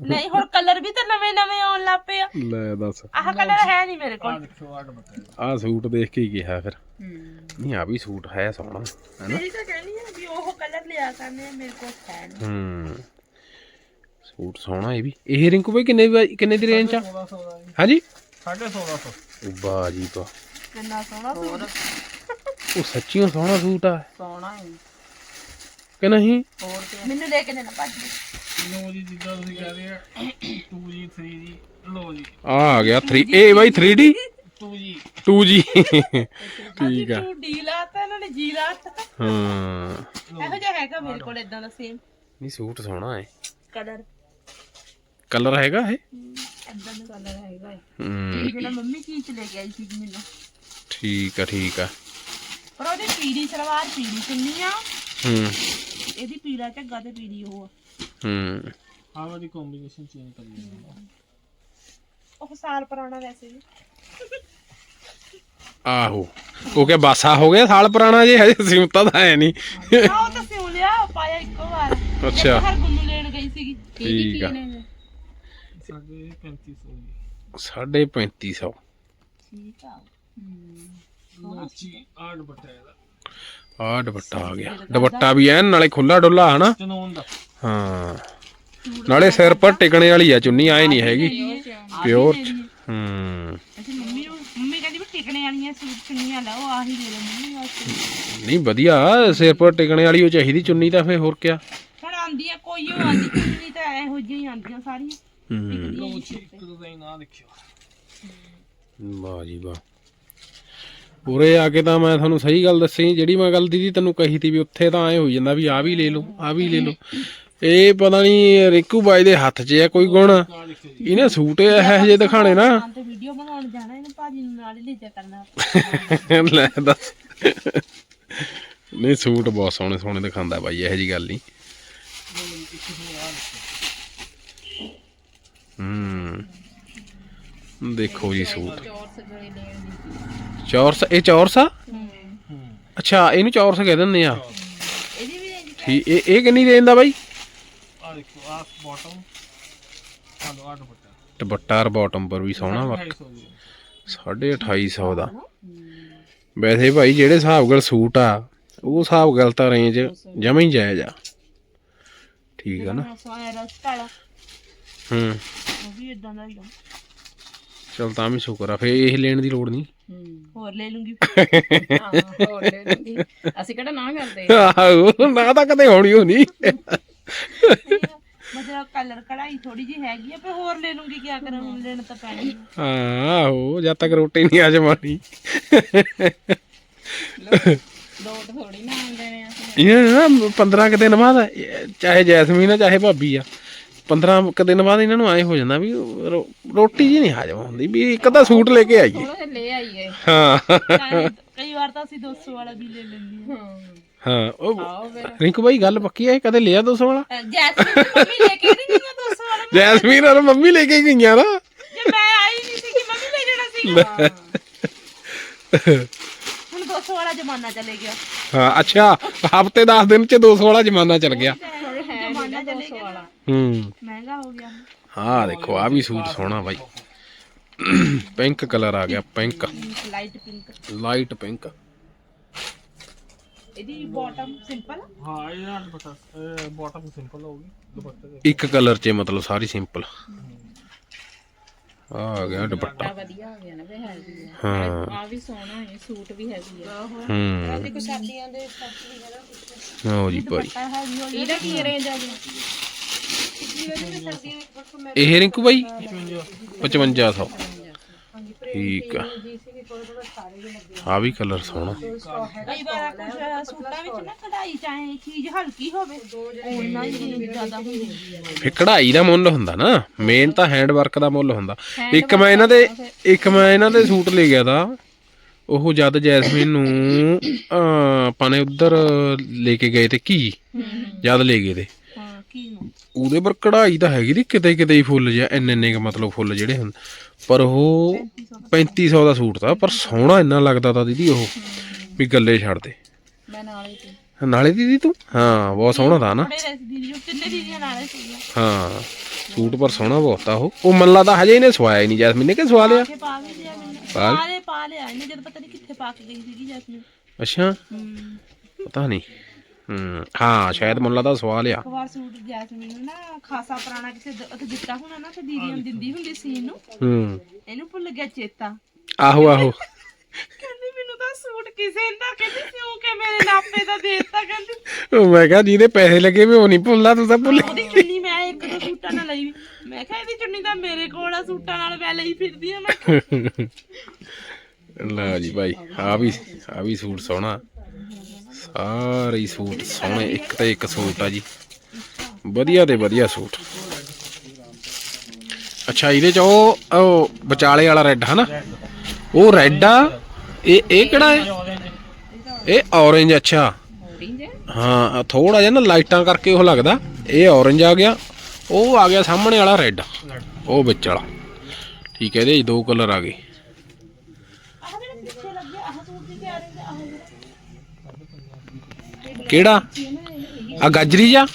ਨਹੀਂ ਹੁਣ ਕਲਰ ਵੀ ਤਾਂ ਨਵੇਂ ਨਵੇਂ ਆਉਣ ਲੱਗ ਪਏ ਆ। ਲੈ ਦੱਸ। ਆਹ ਕਲਰ ਹੈ ਨਹੀਂ ਮੇਰੇ ਕੋਲ। ਆਹ ਸੂਟ ਦੇਖ ਕੇ ਹੀ ਕਿਹਾ ਫਿਰ। ਨਹੀਂ ਆ ਵੀ ਸੂਟ ਹੈ ਸੋਹਣਾ ਹੈਨਾ ਮੇਰੀ ਤਾਂ ਕਹਿਣੀ ਹੈ ਵੀ ਉਹ ਕਲਰ ਲਿਆ ਕਰਨੇ ਮੇਰੇ ਕੋਲ ਹੈ ਨਹੀਂ। ਹੂੰ। ਸੂਟ ਸੋਹਣਾ ਇਹ ਵੀ। ਇਹ ਰਿੰਕੂ ਭਾਈ ਕਿੰਨੇ ਦੀ- ਕਿੰਨੇ ਦੀ ਰੇਂਜ ਆ? 1600 ਦਾ ਜੀ ਹਾਂਜੀ 1650 ਵਾਹ ਜੀ ਵਾਹ। ਕਿੰਨਾ ਸੋਹਣਾ ਸੂਟ। ਉਹ ਸੱਚੀਓ ਸੋਹਣਾ ਸੂਟ ਆ। ਸੋਹਣਾ ਹੈ। ਕਿ ਨਹੀਂ? ਹੋਰ ਤੇ ਮੈਨੂੰ ਲੈ ਕੇ ਦੇਣਾ ਭਾਜੀ ਲੋ ਜੀ ਜਿੱਦਾਂ ਤੁਸੀਂ ਕਹਿ ਰਹੇ ਆ 2G 3G ਲੋ ਜੀ। ਆ ਆ ਗਿਆ 3 ਇਹ ਬਾਈ 3D 2G 2G ਠੀਕ ਆ। ਤੂੰ ਡੀ ਲਾਤਾ ਇਹਨਾਂ ਨੇ ਜੀ ਲਾਤਾ। ਹਾਂ। ਇਹੋ ਜਿਹਾ ਹੈਗਾ ਮੇਰੇ ਕੋਲ ਇਦਾਂ ਦਾ ਸੇਮ ਨਹੀਂ ਸੂਟ ਸੋਹਣਾ ਹੈ। ਕਲਰ ਕਲਰ ਹੈਗਾ ਇਹ? ਇਦਾਂ ਦਾ ਕਲਰ ਹੈਗਾ ਇਹ। ਹੂੰ। ਜਿਹੜਾ ਮੰਮੀ ਚੀਜ਼ ਲੈ ਕੇ ਆਈ ਸੀ ਮੈਨੂੰ। ਠੀਕ ਆ ਠੀਕ ਆ। ਪਰ ਉਹਦੀ ਪੀੜੀ ਸਲਵਾਰ ਪੀੜੀ ਚੁੰਨੀ ਆ। ਹੂੰ। ਇਹਦੀ ਪੀਲਾ ਝੱਗਾ ਤੇ ਪੀੜੀ ਉਹ। ਆ ਹੂੰ। ਆਹ ਵਾਲੀ ਕੰਬੀਨੇਸ਼ਨ ਚੇਂਜ ਕਰ ਲਈ ਉਹ ਸਾਲ ਪੁਰਾਣਾ ਵੈਸੇ ਵੀ। ਆਹੋ। ਉਹ ਕਿ ਬਾਸਾ ਹੋ ਗਿਆ ਸਾਲ ਪੁਰਾਣਾ ਜੇ ਹਜੇ ਸਿਮਤਾ ਤਾਂ ਹੈ ਨਹੀਂ। ਆ ਉਹ ਤਾਂ ਸਿਉ ਲਿਆ ਪਾਇਆ ਇੱਕੋ ਵਾਰ। ਅੱਛਾ। ਹਰ ਗੁੰਨੂ ਲੈਣ ਗਈ ਸੀਗੀ। ਠੀਕ ਆ। ਸਾਡੇ 3500 ਜੀ। ਸਾਢੇ 3500 ਠੀਕ ਆ। ਲੋ ਜੀ ਦੁਪੱਟਾ ਇਹਦਾ ਆ ਦੁਪੱਟਾ ਆ ਗਿਆ। ਦੁਪੱਟਾ ਵੀ ਐਨ ਨਾਲੇ ਖੁੱਲਾ ਡੁੱਲਾ ਹਨਾ? ਚਨੋਨ ਦਾ। ਹਾਂ। ਨਾਲੇ ਸਿਰ ਪਰ ਟਿਕਣੇ ਵਾਲੀ ਆ ਚੁੰਨੀ ਆਏ ਨਹੀਂ ਹੈਗੀ। ਪਿਓਰ ਹੂੰ ਅਸੀਂ ਮੰਮੀ ਨੂੰ ਮੰਮੀ ਕਹਿੰਦੀ ਵੀ ਟਿਕਣੇ ਵਾਲੀਆਂ ਸੂਟ ਚੁੰਨੀਆਂ ਲਾਓ ਆਹੀ ਲੈ ਲਓ ਮੰਮੀ ਵਾਸਤੇ ਨਹੀਂ ਵਧੀਆ ਸਿਰ ਪਰ ਟਿਕਣੇ ਵਾਲੀ ਉਹ ਚਾਹੀਦੀ ਚੁੰਨੀ ਤਾਂ ਫੇ ਹੋਰ ਕਿਆ। ਹੁਣ ਆਂਦੀਆਂ ਕੋਈ ਉਹ ਆਂਦੀ ਚੁੰਨੀ ਤਾਂ ਇਹੋ ਜਿਹੀਆਂ ਹੀ ਆਂਦੀਆਂ ਸਾਰੀਆਂ। ਹੂੰ। ਲੋ ਜੀ ਇੱਕ ਡਿਜ਼ਾਈਨ ਆ ਦੇਖਿਓ। ਵਾਹ ਜੀ ਵਾਹ। ਉਰੇ ਆ ਕੇ ਤਾਂ ਮੈਂ ਤੁਹਾਨੂੰ ਸਹੀ ਗੱਲ ਦੱਸੀ ਜਿਹੜੀ ਮੈਂ ਗੱਲ ਦੀਦੀ ਤੈਨੂੰ ਕਹੀ ਤੀ ਵੀ ਉੱਥੇ ਤਾਂ ਐ ਹੋ ਜਾਂਦਾ ਵੀ ਆ ਵੀ ਲੈ ਲਓ ਆ ਵੀ ਲੈ ਲਓ। ਇਹ ਪਤਾ ਨਹੀਂ ਰਿੰਕੂ ਬਾਈ ਦੇ ਹੱਥ 'ਚ ਆ ਕੋਈ ਗੁਣ। ਜੀ ਇਹਨੇ ਸੂਟ ਇਹੋ ਜਿਹੇ ਦਿਖਾਣੇ ਨਾ। ਹਾਂ ਤੇ ਵੀਡੀਓ ਬਣਾਉਣ ਜਾਣਾ ਇਹਨੇ ਭਾਜੀ ਨੂੰ ਨਾਲ ਹੀ ਲੈ ਜਾ ਕਰਨਾ। ਲੈ ਦੱਸ। ਨਹੀਂ ਸੂਟ ਬਹੁਤ ਸੋਹਣੇ ਸੋਹਣੇ ਦਿਖਾਉਂਦਾ ਬਾਈ ਇਹੋ ਜੀ ਗੱਲ ਨਹੀਂ ਹੂੰ। ਦੇਖੋ ਜੀ ਸੂਟ। ਚੌਰਸ ਦੀ ਇਹ ਚੌਰਸ ਆ? ਹੂੰ। ਅੱਛਾ ਇਹਨੂੰ ਚੌਰਸ ਕਹਿ ਦਿੰਦੇ ਆ। ਇਹਦੀ ਵੀ range ਠੀਕ ਇਹ ਇਹ ਕਿੰਨੀ ਰੇਂਜ ਦਾ ਬਾਈ? ਆ ਦੇਖੋ ਆ ਬਾਟਮ ਆ ਲੋ ਆ ਦੁਪੱਟਾ। ਦੁਪੱਟਾ ਔਰ ਬਾਟਮ ਪਰ ਵੀ ਸੋਹਣਾ ਵਾ 250 ਜੀ 2850 ਦਾ। ਵੈਸੇ ਭਾਈ ਜਿਹੜੇ ਹਿਸਾਬ ਨਾਲ ਸੂਟ ਆ ਉਹ ਹਿਸਾਬ ਗੱਲ ਤਾਂ ਰੇਂਜ ਜਮਾ ਹੀ ਜਾਇਜ਼ ਆ। ਠੀਕ ਆ ਨਾ? ਹੂੰ। ਉਹ ਵੀ ਇਦਾਂ ਦਾ ਹੀ ਆ। ਚਲ ਤਾਂ ਵੀ ਸ਼ੁਕਰ ਆ ਫੇ ਇਹ ਲੈਣ ਦੀ ਲੋੜ ਨਹੀਂ। ਹੋਰ ਲੈ ਲੂੰਗੀ। ਹਾਂ ਹੋਰ ਲੈ ਲੂੰਗੀ। ਅਸੀਂ ਕਿਹੜਾ ਨਾ ਕਰਦੇ। ਆਹੋ ਨਾ ਤਾਂ ਕਦੇ ਹੋਣੀ ਹੋਣੀ। ਮਤਲਬ ਕਲਰ ਕਢਾਈ ਥੋੜੀ ਜੀ ਹੈਗੀ ਆ ਪਰ ਹੋਰ ਲੈ ਲੂੰਗੀ ਕੀ ਕਰਾਂ ਹੁਣ ਲੈਣ ਤਾਂ ਪੈਣੀ। ਆ। ਹਾਂ ਆਹੋ ਜਦ ਤੱਕ ਰੋਟੀ ਨਹੀਂ ਆਜਮਾਣੀ ਲੋਟ ਥੋੜੀ ਨਾ ਆਉਂਦੇ ਨੇ ਨਾ 15 ਕੁ ਦਿਨ ਬਾਅਦ ਇਹ ਚਾਹੇ ਜੈਸਮੀਨ ਆ ਚਾਹੇ ਭਾਬੀ ਆ। 15 ਕੁ ਦਿਨ ਬਾਅਦ ਇਹਨਾਂ ਨੂੰ ਐ ਹੋ ਜਾਂਦਾ ਵੀ ਰੋ- ਰੋਟੀ ਜੀ ਨਹੀਂ ਹਾਜ਼ਮ ਹੁੰਦੀ ਵੀ ਇੱਕ ਅੱਧਾ ਸੂਟ ਲੈ ਕੇ ਆਈਏ। ਥੋੜਾ ਜਿਹਾ ਲੈ ਆਈਏ। ਹਾਂ। ਕਈ ਵਾਰ ਤਾਂ ਅਸੀਂ 200 ਵਾਲਾ ਵੀ ਲੈ ਲੈਂਦੇ ਹਾਂ। ਹਾਂ। ਉਹ ਆਓ ਫਿਰ। ਰਿੰਕੂ ਭਾਈ ਗੱਲ ਪੱਕੀ ਹੈ ਕਦੇ ਲਿਆ 200 ਵਾਲਾ? ਜੈਸਮੀਨ ਦੀ ਮੰਮੀ ਲੈ ਕੇ ਨਹੀਂ ਗਈਆਂ 200 ਵਾਲਾ? ਜੈਸਮੀਨ ਔਰ ਮੰਮੀ ਲੈ ਕੇ ਗਈਆਂ ਨਾ। ਜੇ ਮੈਂ ਆਈ ਨਹੀਂ ਸੀ ਕਿ ਮੰਮੀ ਲੈ ਜਾਣਾ ਸੀ। ਹੁਣ 200 ਵਾਲਾ ਜ਼ਮਾਨਾ ਚਲੇ ਗਿਆ। ਹਾਂ ਅੱਛਾ ਹਫ਼ਤੇ 10 ਦਿਨ ਚ 200 ਵਾਲਾ ਜ਼ਮਾਨਾ ਚੱਲ ਗਿਆ। ਜ਼ਮਾਨਾ ਚਲੇ ਗਿਆ ਵਾਲਾ ਹੂੰ। ਮਹਿੰਗਾ ਹੋ ਗਿਆ। ਆਹ ਦੇਖੋ ਆ ਵੀ ਸੂਟ ਸੋਹਣਾ ਬਾਈ। ਪਿੰਕ ਕਲਰ ਆ ਗਿਆ pink. Light pink. Light pink. ਇਹਦੀ ਬਾਟਮ ਸਿੰਪਲ ਹਾਂ ਇਹ ਨਾ ਦੁਪੱਟਾ। ਬਾਟਮ ਸਿੰਪਲ ਹੋਊਗੀ ਦੁਪੱਟੇ ਦੇ। ਇੱਕ ਕਲਰ ਚ ਮਤਲਬ ਸਾਰੀ ਸਿੰਪਲ ਆ ਗਿਆ ਦੁਪੱਟਾ। ਵਧੀਆ ਹੋ ਗਿਆ ਨਾ ਵੇ ਹੈਵੀ ਆ। ਹਾਂ। ਆ ਵੀ ਸੋਹਣਾ ਹੈ ਸੂਟ ਵੀ ਹੈਵੀ ਆ। ਹੂੰ। ਦੇਖੋ ਸਰਦੀਆਂ ਦੇ ਸੱਚ ਵੀ ਹੈਗਾ ਕੁਝ ਲਓ ਜੀ ਭਾਈ। ਹੈ ਇਹਦਾ ਕੀ ਰੇਂਜ ਆ ਗਿਆ ਸਰਦੀਆਂ ਵਿੱਚ ਬਸ ਮੈਂ ਇਹ ਰਿੰਕੂ ਬਾਈ? 5500 ਠੀਕ ਆ। ਆ ਵੀ ਕਲਰ ਸੋਹਣਾ। ਕਈ ਵਾਰ ਕੁਝ ਸੂਟਾਂ ਵਿੱਚ ਨਾ ਕਢਾਈ ਚਾਹੇ ਚੀਜ਼ ਹਲਕੀ ਹੋਵੇ ਉਹਨਾਂ ਹੀ ਜ਼ਿਆਦਾ ਹੁੰਦੀ ਹੈ। ਫੇ ਕਢਾਈ ਦਾ ਮੁੱਲ ਹੁੰਦਾ ਨਾ। ਮੇਨ ਤਾਂ ਹੈਂਡ ਵਰਕ ਦਾ ਮੁੱਲ ਹੁੰਦਾ। ਇੱਕ ਮੈਂ ਇਹਨਾਂ ਦੇ ਇੱਕ ਮੈਂ ਇਹਨਾਂ ਦੇ ਸੂਟ ਲੈ ਗਿਆ ਤਾਂ। ਉਹ ਜਦ ਜੈਸਮੀਨ ਨੂੰ ਆਪਾਂ ਨੇ ਉਧਰ ਲੈ ਕੇ ਗਏ ਤੇ ਕੀ? ਜਦ ਲੈ ਗਏ ਤੇ। ਉਹਦੇ ਪਰ ਕਢਾਈ ਤਾਂ ਹੈਗੀ ਦੀ ਕਿਤੇ ਕਿਤੇ ਹੀ ਫੁੱਲ ਜਿਹਾ ਇੰਨੇ ਇੰਨੇ ਕੁ ਮਤਲਬ ਫੁੱਲ ਜਿਹੜੇ ਹੁੰਦੇ। ਪਰ ਉਹ 3500 ਦਾ ਸੂਟ ਤਾਂ ਪਰ ਸੋਹਣਾ ਇੰਨਾ ਲੱਗਦਾ ਤਾਂ ਦੀਦੀ ਉਹ ਵੀ ਗੱਲੇ ਛੱਡ ਦੇ। ਮੈਂ ਨਾਲ ਸੀ। ਨਾਲੇ ਦੀਦੀ ਤੂੰ? ਹਾਂ ਬਹੁਤ ਸੋਹਣਾ ਤਾਂ ਨਾ। ਹਾਂ ਸੂਟ ਪਰ ਸੋਹਣਾ ਬਹੁਤ ਆ ਉਹ। ਉਹ ਮੱਲਾ ਤਾਂ ਹਜੇ ਇਹਨੇ ਸਵਾਇਆ ਹੀ ਨਹੀਂ ਜੈਸਮੀਨ ਨੇ ਕਿ ਸਵਾ ਲਿਆ? ਪਾ ਲਿਆ ਪਾ ਇਹਨੇ ਜਦ ਪਤਾ ਨਹੀਂ ਕਿੱਥੇ ਪਾ ਕੇ ਗਈ ਸੀਗੀ ਜੈਸਮੀਨ। ਅੱਛਾ। ਪਤਾ ਨਹੀਂ ਹੂੰ ਹਾਂ ਸ਼ਾਇਦ ਮੱਲਾ ਦਾ ਸਵਾ ਲਿਆ ਇੱਕ ਵਾਰ ਸੂਟ ਜੈਸਮੀਨ ਨੂੰ ਨਾ ਖਾਸਾ ਪੁਰਾਣਾ ਕਿਸੇ ਦ- ਉੱਥੇ ਦਿੱਤਾ ਹੋਣਾ ਨਾ ਤੇ ਦੀਦੀ ਨੂੰ ਦਿੰਦੀ ਹੁੰਦੀ ਸੀ ਇਹਨੂੰ। ਹੂੰ। ਇਹਨੂੰ ਭੁੱਲ ਗਿਆ ਚੇਤਾ। ਆਹੋ ਆਹੋ। ਕਹਿੰਦੀ ਮੈਨੂੰ ਤਾਂ ਸੂਟ ਕਿਸੇ ਨੇ ਤਾਂ ਕਹਿੰਦੀ ਸਿਉ ਕੇ ਮੇਰੇ ਨਾਪੇ ਦਾ ਦੇ ਦਿੱਤਾ? ਕਹਿੰਦੀ ਉਹ ਮੈਂ ਕਿਹਾ ਜਿਹਦੇ ਪੈਸੇ ਲੱਗੇ ਵੀ ਉਹ ਨਹੀਂ ਭੁੱਲਦਾ ਤੂੰ ਤਾਂ ਭੁੱਲ ਉਹਦੀ ਚੁੰਨੀ ਮੈਂ ਇੱਕ ਦੋ ਸੂਟਾਂ ਨਾਲ ਲਈ। ਮੈਂ ਕਿਹਾ ਇਹਦੀ ਚੁੰਨੀ ਤਾਂ ਮੇਰੇ ਕੋਲ ਆ ਸੂਟਾਂ ਨਾਲ ਮੈਂ ਲਈ ਫਿਰਦੀ ਆ ਮੈਂ ਲਓ ਜੀ ਭਾਈ ਆ ਵੀ ਆ ਵੀ ਸੂਟ ਸੋਹਣਾ। ਸਾਰੇ ਹੀ ਸੂਟ ਸੋਹਣੇ ਇੱਕ ਤੇ ਇੱਕ ਸੂਟ ਆ ਜੀ। ਵਧੀਆ ਤੇ ਵਧੀਆ ਸੂਟ। ਅੱਛਾ ਇਹਦੇ ਚ ਉਹ ਉਹ ਵਿਚਾਲੇ ਵਾਲਾ ਰੈੱਡ ਹਨਾ? ਉਹ ਰੈੱਡ ਆ। ਇਹ ਇਹ ਕਿਹੜਾ ਹੈ? ਇਹ ਔਰੇਂਜ ਅੱਛਾ। ਹੈ। ਥੋੜਾ ਜਿਹਾ ਨਾ ਲਾਈਟਾਂ ਕਰਕੇ ਉਹ ਲੱਗਦਾ। ਇਹ ਔਰੇਂਜ ਆ ਗਿਆ। ਉਹ ਆ ਗਿਆ ਸਾਹਮਣੇ ਵਾਲਾ ਰੈੱਡ ਉਹ ਵਿੱਚ ਵਾਲਾ। ਠੀਕ ਹੈ ਇਹਦੇ ਦੋ ਕਲਰ ਆ ਗਏ। ਕਿਹੜਾ? ਆ ਗਾਜਰੀ ਜਾ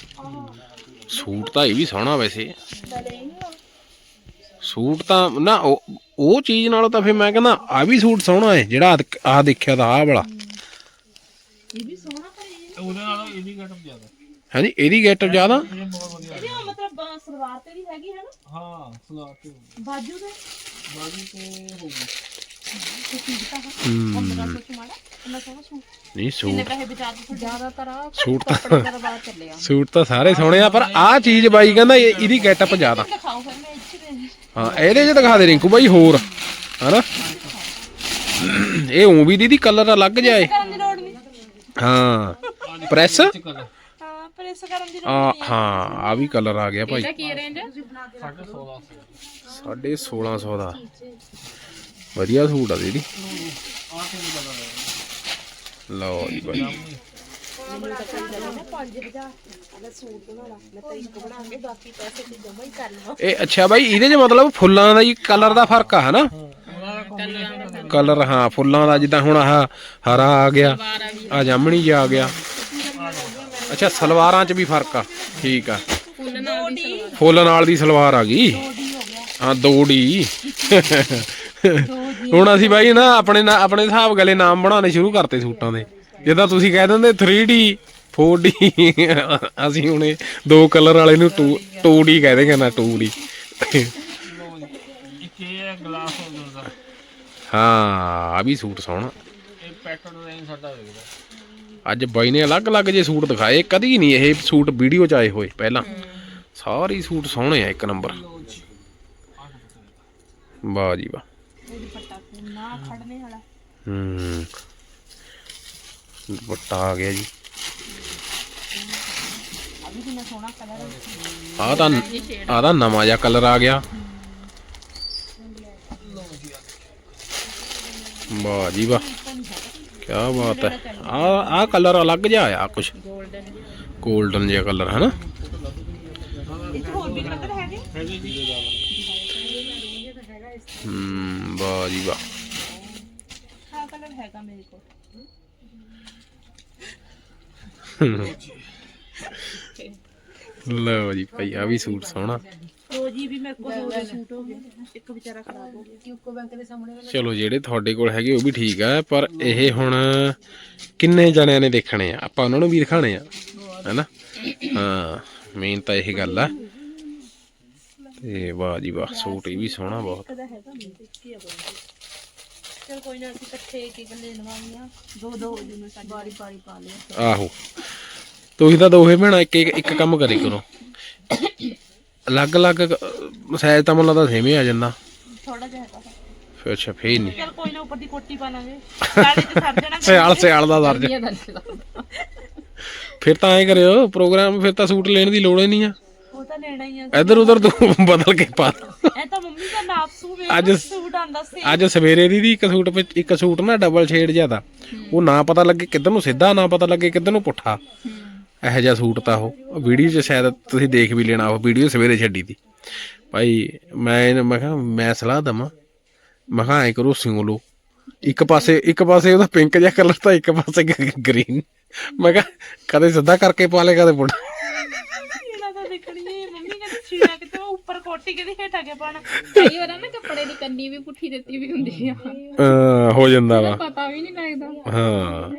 ਸੂਟ ਤਾਂ ਇਹ ਵੀ ਸੋਹਣਾ ਵੈਸੇ। ਸੂਟ ਤਾਂ ਨਾ ਉਹ ਚੀਜ਼ ਨਾਲੋਂ ਤਾਂ ਫਿਰ ਮੈਂ ਕਹਿੰਦਾ ਆ ਵੀ ਸੂਟ ਸੋਹਣਾ ਹੈ ਜਿਹੜਾ ਆ ਦੇਖਿਆ ਤਾਂ ਆਹ ਵਾਲਾ। ਇਹ ਵੀ ਸੋਹਣਾ ਪਰ ਇਹ ਉਹਦੇ ਨਾਲ ਇਹਦੀ ਗੈਟਅਪ ਜ਼ਿਆਦਾ। ਹਾਂਜੀ ਇਹਦੀ ਗੈਟਰ ਜ਼ਿਆਦਾ? ਇਹ ਬਹੁਤ ਵਧੀਆ। ਇਹਦੀ ਮਤਲਬ ਸਲਵਾਰ ਤੇ ਵੀ ਹੈਗੀ ਹੈ ਨਾ? ਹਾਂ ਸਲਾਹ ਤੇ। ਬਾਜੂ ਤੇ? ਬਾਜੀ ਤੇ ਹੋਊਗੀ ਨਹੀਂ ਸੂਟ ਪੈਸੇ ਬਚਾ ਦਿੱਤੇ ਜ਼ਿਆਦਾਤਰ ਆ ਸੂਟ ਤਾਂ ਬਾਅਦ ਚੱਲਿਆ ਸੂਟ ਤਾਂ ਸਾਰੇ ਸੋਹਣੇ ਆ ਪਰ ਆਹ ਚੀਜ਼ ਬਾਈ ਕਹਿੰਦਾ ਇਹ- ਇਹਦੀ ਗੈਟਅਪ ਜ਼ਿਆਦਾ। ਦਿਖਾਓ ਫਿਰ ਮੈਂ ਇੱਥੇ ਦੇ ਹਾਂ ਇਹਦੇ 'ਚ ਦਿਖਾ ਦੇ ਰਿੰਕੂ ਬਾਈ ਹੋਰ ਹਨਾ? ਇਹ ਉਂ ਵੀ ਦੀਦੀ ਕਲਰ ਅਲੱਗ ਜਾਏ ਕਰਨ ਦੀ ਲੋੜ ਨਹੀਂ। ਹਾਂ ਪ੍ਰੈਸ ਹਾਂ ਪ੍ਰੈਸ ਕਰਨ ਦੀ ਲੋੜ ਆ ਹਾਂ ਆ ਵੀ ਕਲਰ ਆ ਗਿਆ ਭਾਈ। ਇਹਦਾ ਕੀ ਰੇਂਜ ਸਾਢੇ 16 ਸਾਢੇ 1600 ਦਾ। ਵਧੀਆ ਸੂਟ ਆ ਦੀਦੀ। ਲਓ ਜੀ ਭਾਈ ਇਹ ਅੱਛਾ ਬਾਈ, ਇਹਦੇ 'ਚ ਮਤਲਬ ਫੁੱਲਾਂ ਦਾ ਹੀ ਕਲਰ ਦਾ ਫ਼ਰਕ ਆ, ਹਨਾ? ਕਲਰ ਹਾਂ, ਫੁੱਲਾਂ ਦਾ, ਜਿੱਦਾਂ ਹੁਣ ਆਹ ਹਰਾ ਆ ਗਿਆ ਆ ਜਾਮਣੀ ਜਿਹਾ ਆ ਗਿਆ। ਅੱਛਾ, ਸਲਵਾਰਾਂ 'ਚ ਵੀ ਫ਼ਰਕ ਆ, ਠੀਕ ਆ। ਫੁੱਲ ਨਾਲ ਦੀ ਸਲਵਾਰ ਫੁੱਲ ਨਾਲ ਦੀ ਸਲਵਾਰ ਆ ਗਈ। ਹਾਂ, ਦੋ ਡੀ। ਹੁਣ ਅਸੀਂ ਬਾਈ ਨਾ ਆਪਣੇ ਨਾ ਆਪਣੇ ਹਿਸਾਬ ਗਲੇ ਨਾਮ ਬਣਾਉਣੇ ਸ਼ੁਰੂ ਕਰਤੇ ਸੂਟਾਂ ਦੇ। ਜਿੱਦਾਂ ਤੁਸੀਂ ਕਹਿ ਦਿੰਦੇ 3D 4D ਅਸੀਂ ਹੁਣ ਦੋ ਕਲਰ ਵਾਲੇ ਨੂੰ 2 2D ਕਹਿ ਦੇਗੇ ਨਾ 2D ਇੱਕ ਇਹ ਹੈ ਗਲਾਸ ਹੋਲਡਰ ਦਾ ਹਾਂ ਆ ਵੀ ਸੂਟ ਸੋਹਣਾ। ਇਹ ਪੈਟਰਨ ਰੇਂਜ ਸਾਡਾ ਵੇਖਦਾ। ਅੱਜ ਬਾਈ ਨੇ ਅਲੱਗ-ਅਲੱਗ ਜੇ ਸੂਟ ਦਿਖਾਏ ਕਦੀ ਨਹੀਂ ਇਹ ਸੂਟ ਵੀਡੀਓ ਚ ਆਏ ਹੋਏ ਪਹਿਲਾਂ। ਸਾਰੇ ਸੂਟ ਸੋਹਣੇ ਆ ਇੱਕ ਨੰਬਰ। ਵਾਹ ਜੀ ਵਾਹ। ਦੁਪੱਟਾ ਨਾ ਖੜਨੇ ਵਾਲਾ। ਹੂੰ। ਦੁਪੱਟਾ ਆ ਗਿਆ ਜੀ। ਆ ਵੀ ਕਿੰਨਾ ਸੋਹਣਾ ਕਲਰ ਹੈ ਆ ਤਾਂ ਆ ਤਾਂ ਨਵਾਂ ਜਿਹਾ ਕਲਰ ਆ ਗਿਆ। ਵਾਹ ਜੀ ਵਾਹ। ਕੀ ਬਾਤ ਹੈ। ਆ ਆ ਕਲਰ ਅਲੱਗ ਜਿਹਾ ਆਇਆ ਕੁਛ। 골ਡਨ 골ਡਨ ਜਿਹਾ ਕਲਰ ਹੈ ਨਾ ਇਹ ਹੋਰ ਵੀ ਕਲਰ ਹੈਗੇ? ਹੈਗੇ ਜੀ। ਹੂੰ ਵਾਹ ਜੀ ਵਾਹ। ਹਾਂ ਕਲਰ ਹੈਗਾ ਮੇਰੇ ਕੋਲ। ਲਓ ਜੀ ਭਾਈ ਆ ਵੀ ਸੂਟ ਸੋਹਣਾ। ਰੋਜੀ ਵੀ ਮੇਰੇ ਕੋਲ ਦੋ ਦੋ ਸੂਟ ਹੋ ਗਏ। ਇੱਕ ਵਿਚਾਰਾ ਖਰਾਬ ਹੋ ਗਿਆ। ਕਿਉਂਕਿ ਬੈਂਕ ਦੇ ਸਾਹਮਣੇ ਚਲੋ ਜਿਹੜੇ ਤੁਹਾਡੇ ਕੋਲ ਹੈਗੇ ਉਹ ਵੀ ਠੀਕ ਆ ਪਰ ਇਹ ਹੁਣ ਕਿੰਨੇ ਜਣਿਆਂ ਨੇ ਦੇਖਣੇ ਆ? ਆਪਾਂ ਉਹਨਾਂ ਨੂੰ ਵੀ ਦਿਖਾਣੇ ਆ। ਹੈਨਾ? ਹਾਂ ਮੇਨ ਤਾਂ ਇਹ ਗੱਲ ਆ। ਤੇ ਵਾਹ ਜੀ ਵਾਹ ਸੂਟ ਇਹ ਵੀ ਸੋਹਣਾ ਬਹੁਤ। ਦਾ ਹੈਗਾ ਮੇਰੇ ਤੇ ਕੀ ਆ ਬੰਦੇ ਚਲ ਕੋਈ ਨਾ ਅਸੀਂ ਇਕੱਠੇ ਇੱਕ ਇੱਕ ਲੈ ਲਵਾਂਗੀਆਂ। ਦੋ ਦੋ ਹੋ ਜੂਨੇ ਸਾਡੀ। ਬਾਰੀ ਬਾਰੀ ਪਾ ਲਿਆ ਆਹੋ। ਤੁਸੀਂ ਤਾਂ ਦੋਹੇ ਭੈਣਾਂ ਇੱਕ ਇੱਕ ਇੱਕ ਕੰਮ ਕਰੀ ਕਰੋ। ਅਲੱਗ-ਅਲੱਗ ਸਾਈਜ਼ ਤਾਂ ਮੈਨੂੰ ਲੱਗਦਾ ਸੇਮ ਹੀ ਆ ਜਾਂਦਾ ਥੋੜਾ ਜਿਹਾ ਹੈਗਾ। ਫਿਰ ਅੱਛਾ ਫੇਰ ਨਹੀਂ। ਚਲ ਕੋਈ ਨਾ ਉੱਪਰ ਦੀ ਕੋਟੀ ਪਾ ਲਾਂਗੇ। ਨਾਲੇ ਤੇ ਸਰ ਜਾਣਾ ਸਿਆਲ ਸਿਆਲ ਦਾ ਦੱਸ ਫਿਰ ਤਾਂ ਐ ਕਰਿਓ ਪ੍ਰੋਗਰਾਮ ਫਿਰ ਤਾਂ ਸੂਟ ਲੈਣ ਦੀ ਲੋੜ ਹੀ ਨਹੀਂ ਆ। ਲੈਣਾ ਹੀ ਆ ਇੱਧਰ ਉਧਰ ਤੂੰ ਬਦਲ ਕੇ ਪਾ ਇਹ ਤਾਂ ਮੰਮੀ ਦਾ ਨਾਪ ਸੂ ਵੇ ਅੱਜ- ਸੂਟ ਆਂਦਾ ਸੀ। ਅੱਜ ਸਵੇਰੇ ਦੀ ਦੀ ਇੱਕ ਸੂਟ ਵਿੱਚ ਇੱਕ ਸੂਟ ਨਾ ਡਬਲ ਸ਼ੇਡ ਜਿਹਾ ਦਾ। ਉਹ ਨਾ ਪਤਾ ਲੱਗੇ ਕਿੱਧਰ ਨੂੰ ਸਿੱਧਾ ਨਾ ਪਤਾ ਲੱਗੇ ਕਿੱਧਰ ਨੂੰ ਪੁੱਠਾ। ਇਹੋ ਜਿਹਾ ਸੂਟ ਤਾਂ ਉਹ। ਵੀਡੀਓ 'ਚ ਸ਼ਾਇਦ ਤੁਸੀਂ ਦੇਖ ਵੀ ਲੈਣਾ ਉਹ ਵੀਡੀਓ ਸਵੇਰੇ ਛੱਡੀ ਤੀ ਭਾਈ ਮੈਂ ਇਹਨੂੰ- ਮੈਂ ਕਿਹਾ ਮੈਂ ਸਲਾਹ ਦਵਾਂ। ਮੈਂ ਕਿਹਾ ਐ ਕਰੋ ਸਿਉ ਲਓ। ਇੱਕ ਪਾਸੇ ਇੱਕ ਪਾਸੇ ਉਹਦਾ ਪਿੰਕ ਜਿਹਾ ਕਲਰ ਤਾਂ ਇੱਕ ਪਾਸੇ ਗ੍ਰੀਨ ਮੈਂ ਕਿਹਾ ਕਦੇ ਸਿੱਧਾ ਕਰਕੇ ਪਾ ਲੇ ਕਦੇ ਪੁੱਠਾ। ਪੋਟੀ ਕਿਹਦੀ ਹੇਠਾ ਕੇ ਪਾਣਾ? ਕਈ ਵਾਰ ਨਾ ਕੱਪੜੇ ਦੀ ਕੰਨੀ ਵੀ ਪੁੱਠੀ ਦਿੱਤੀ ਵੀ ਹੁੰਦੀ ਆ। ਅਹ ਹੋ ਜਾਂਦਾ ਵਾ। ਪਤਾ ਵੀ ਨਹੀਂ ਲੱਗਦਾ। ਹਾਂ।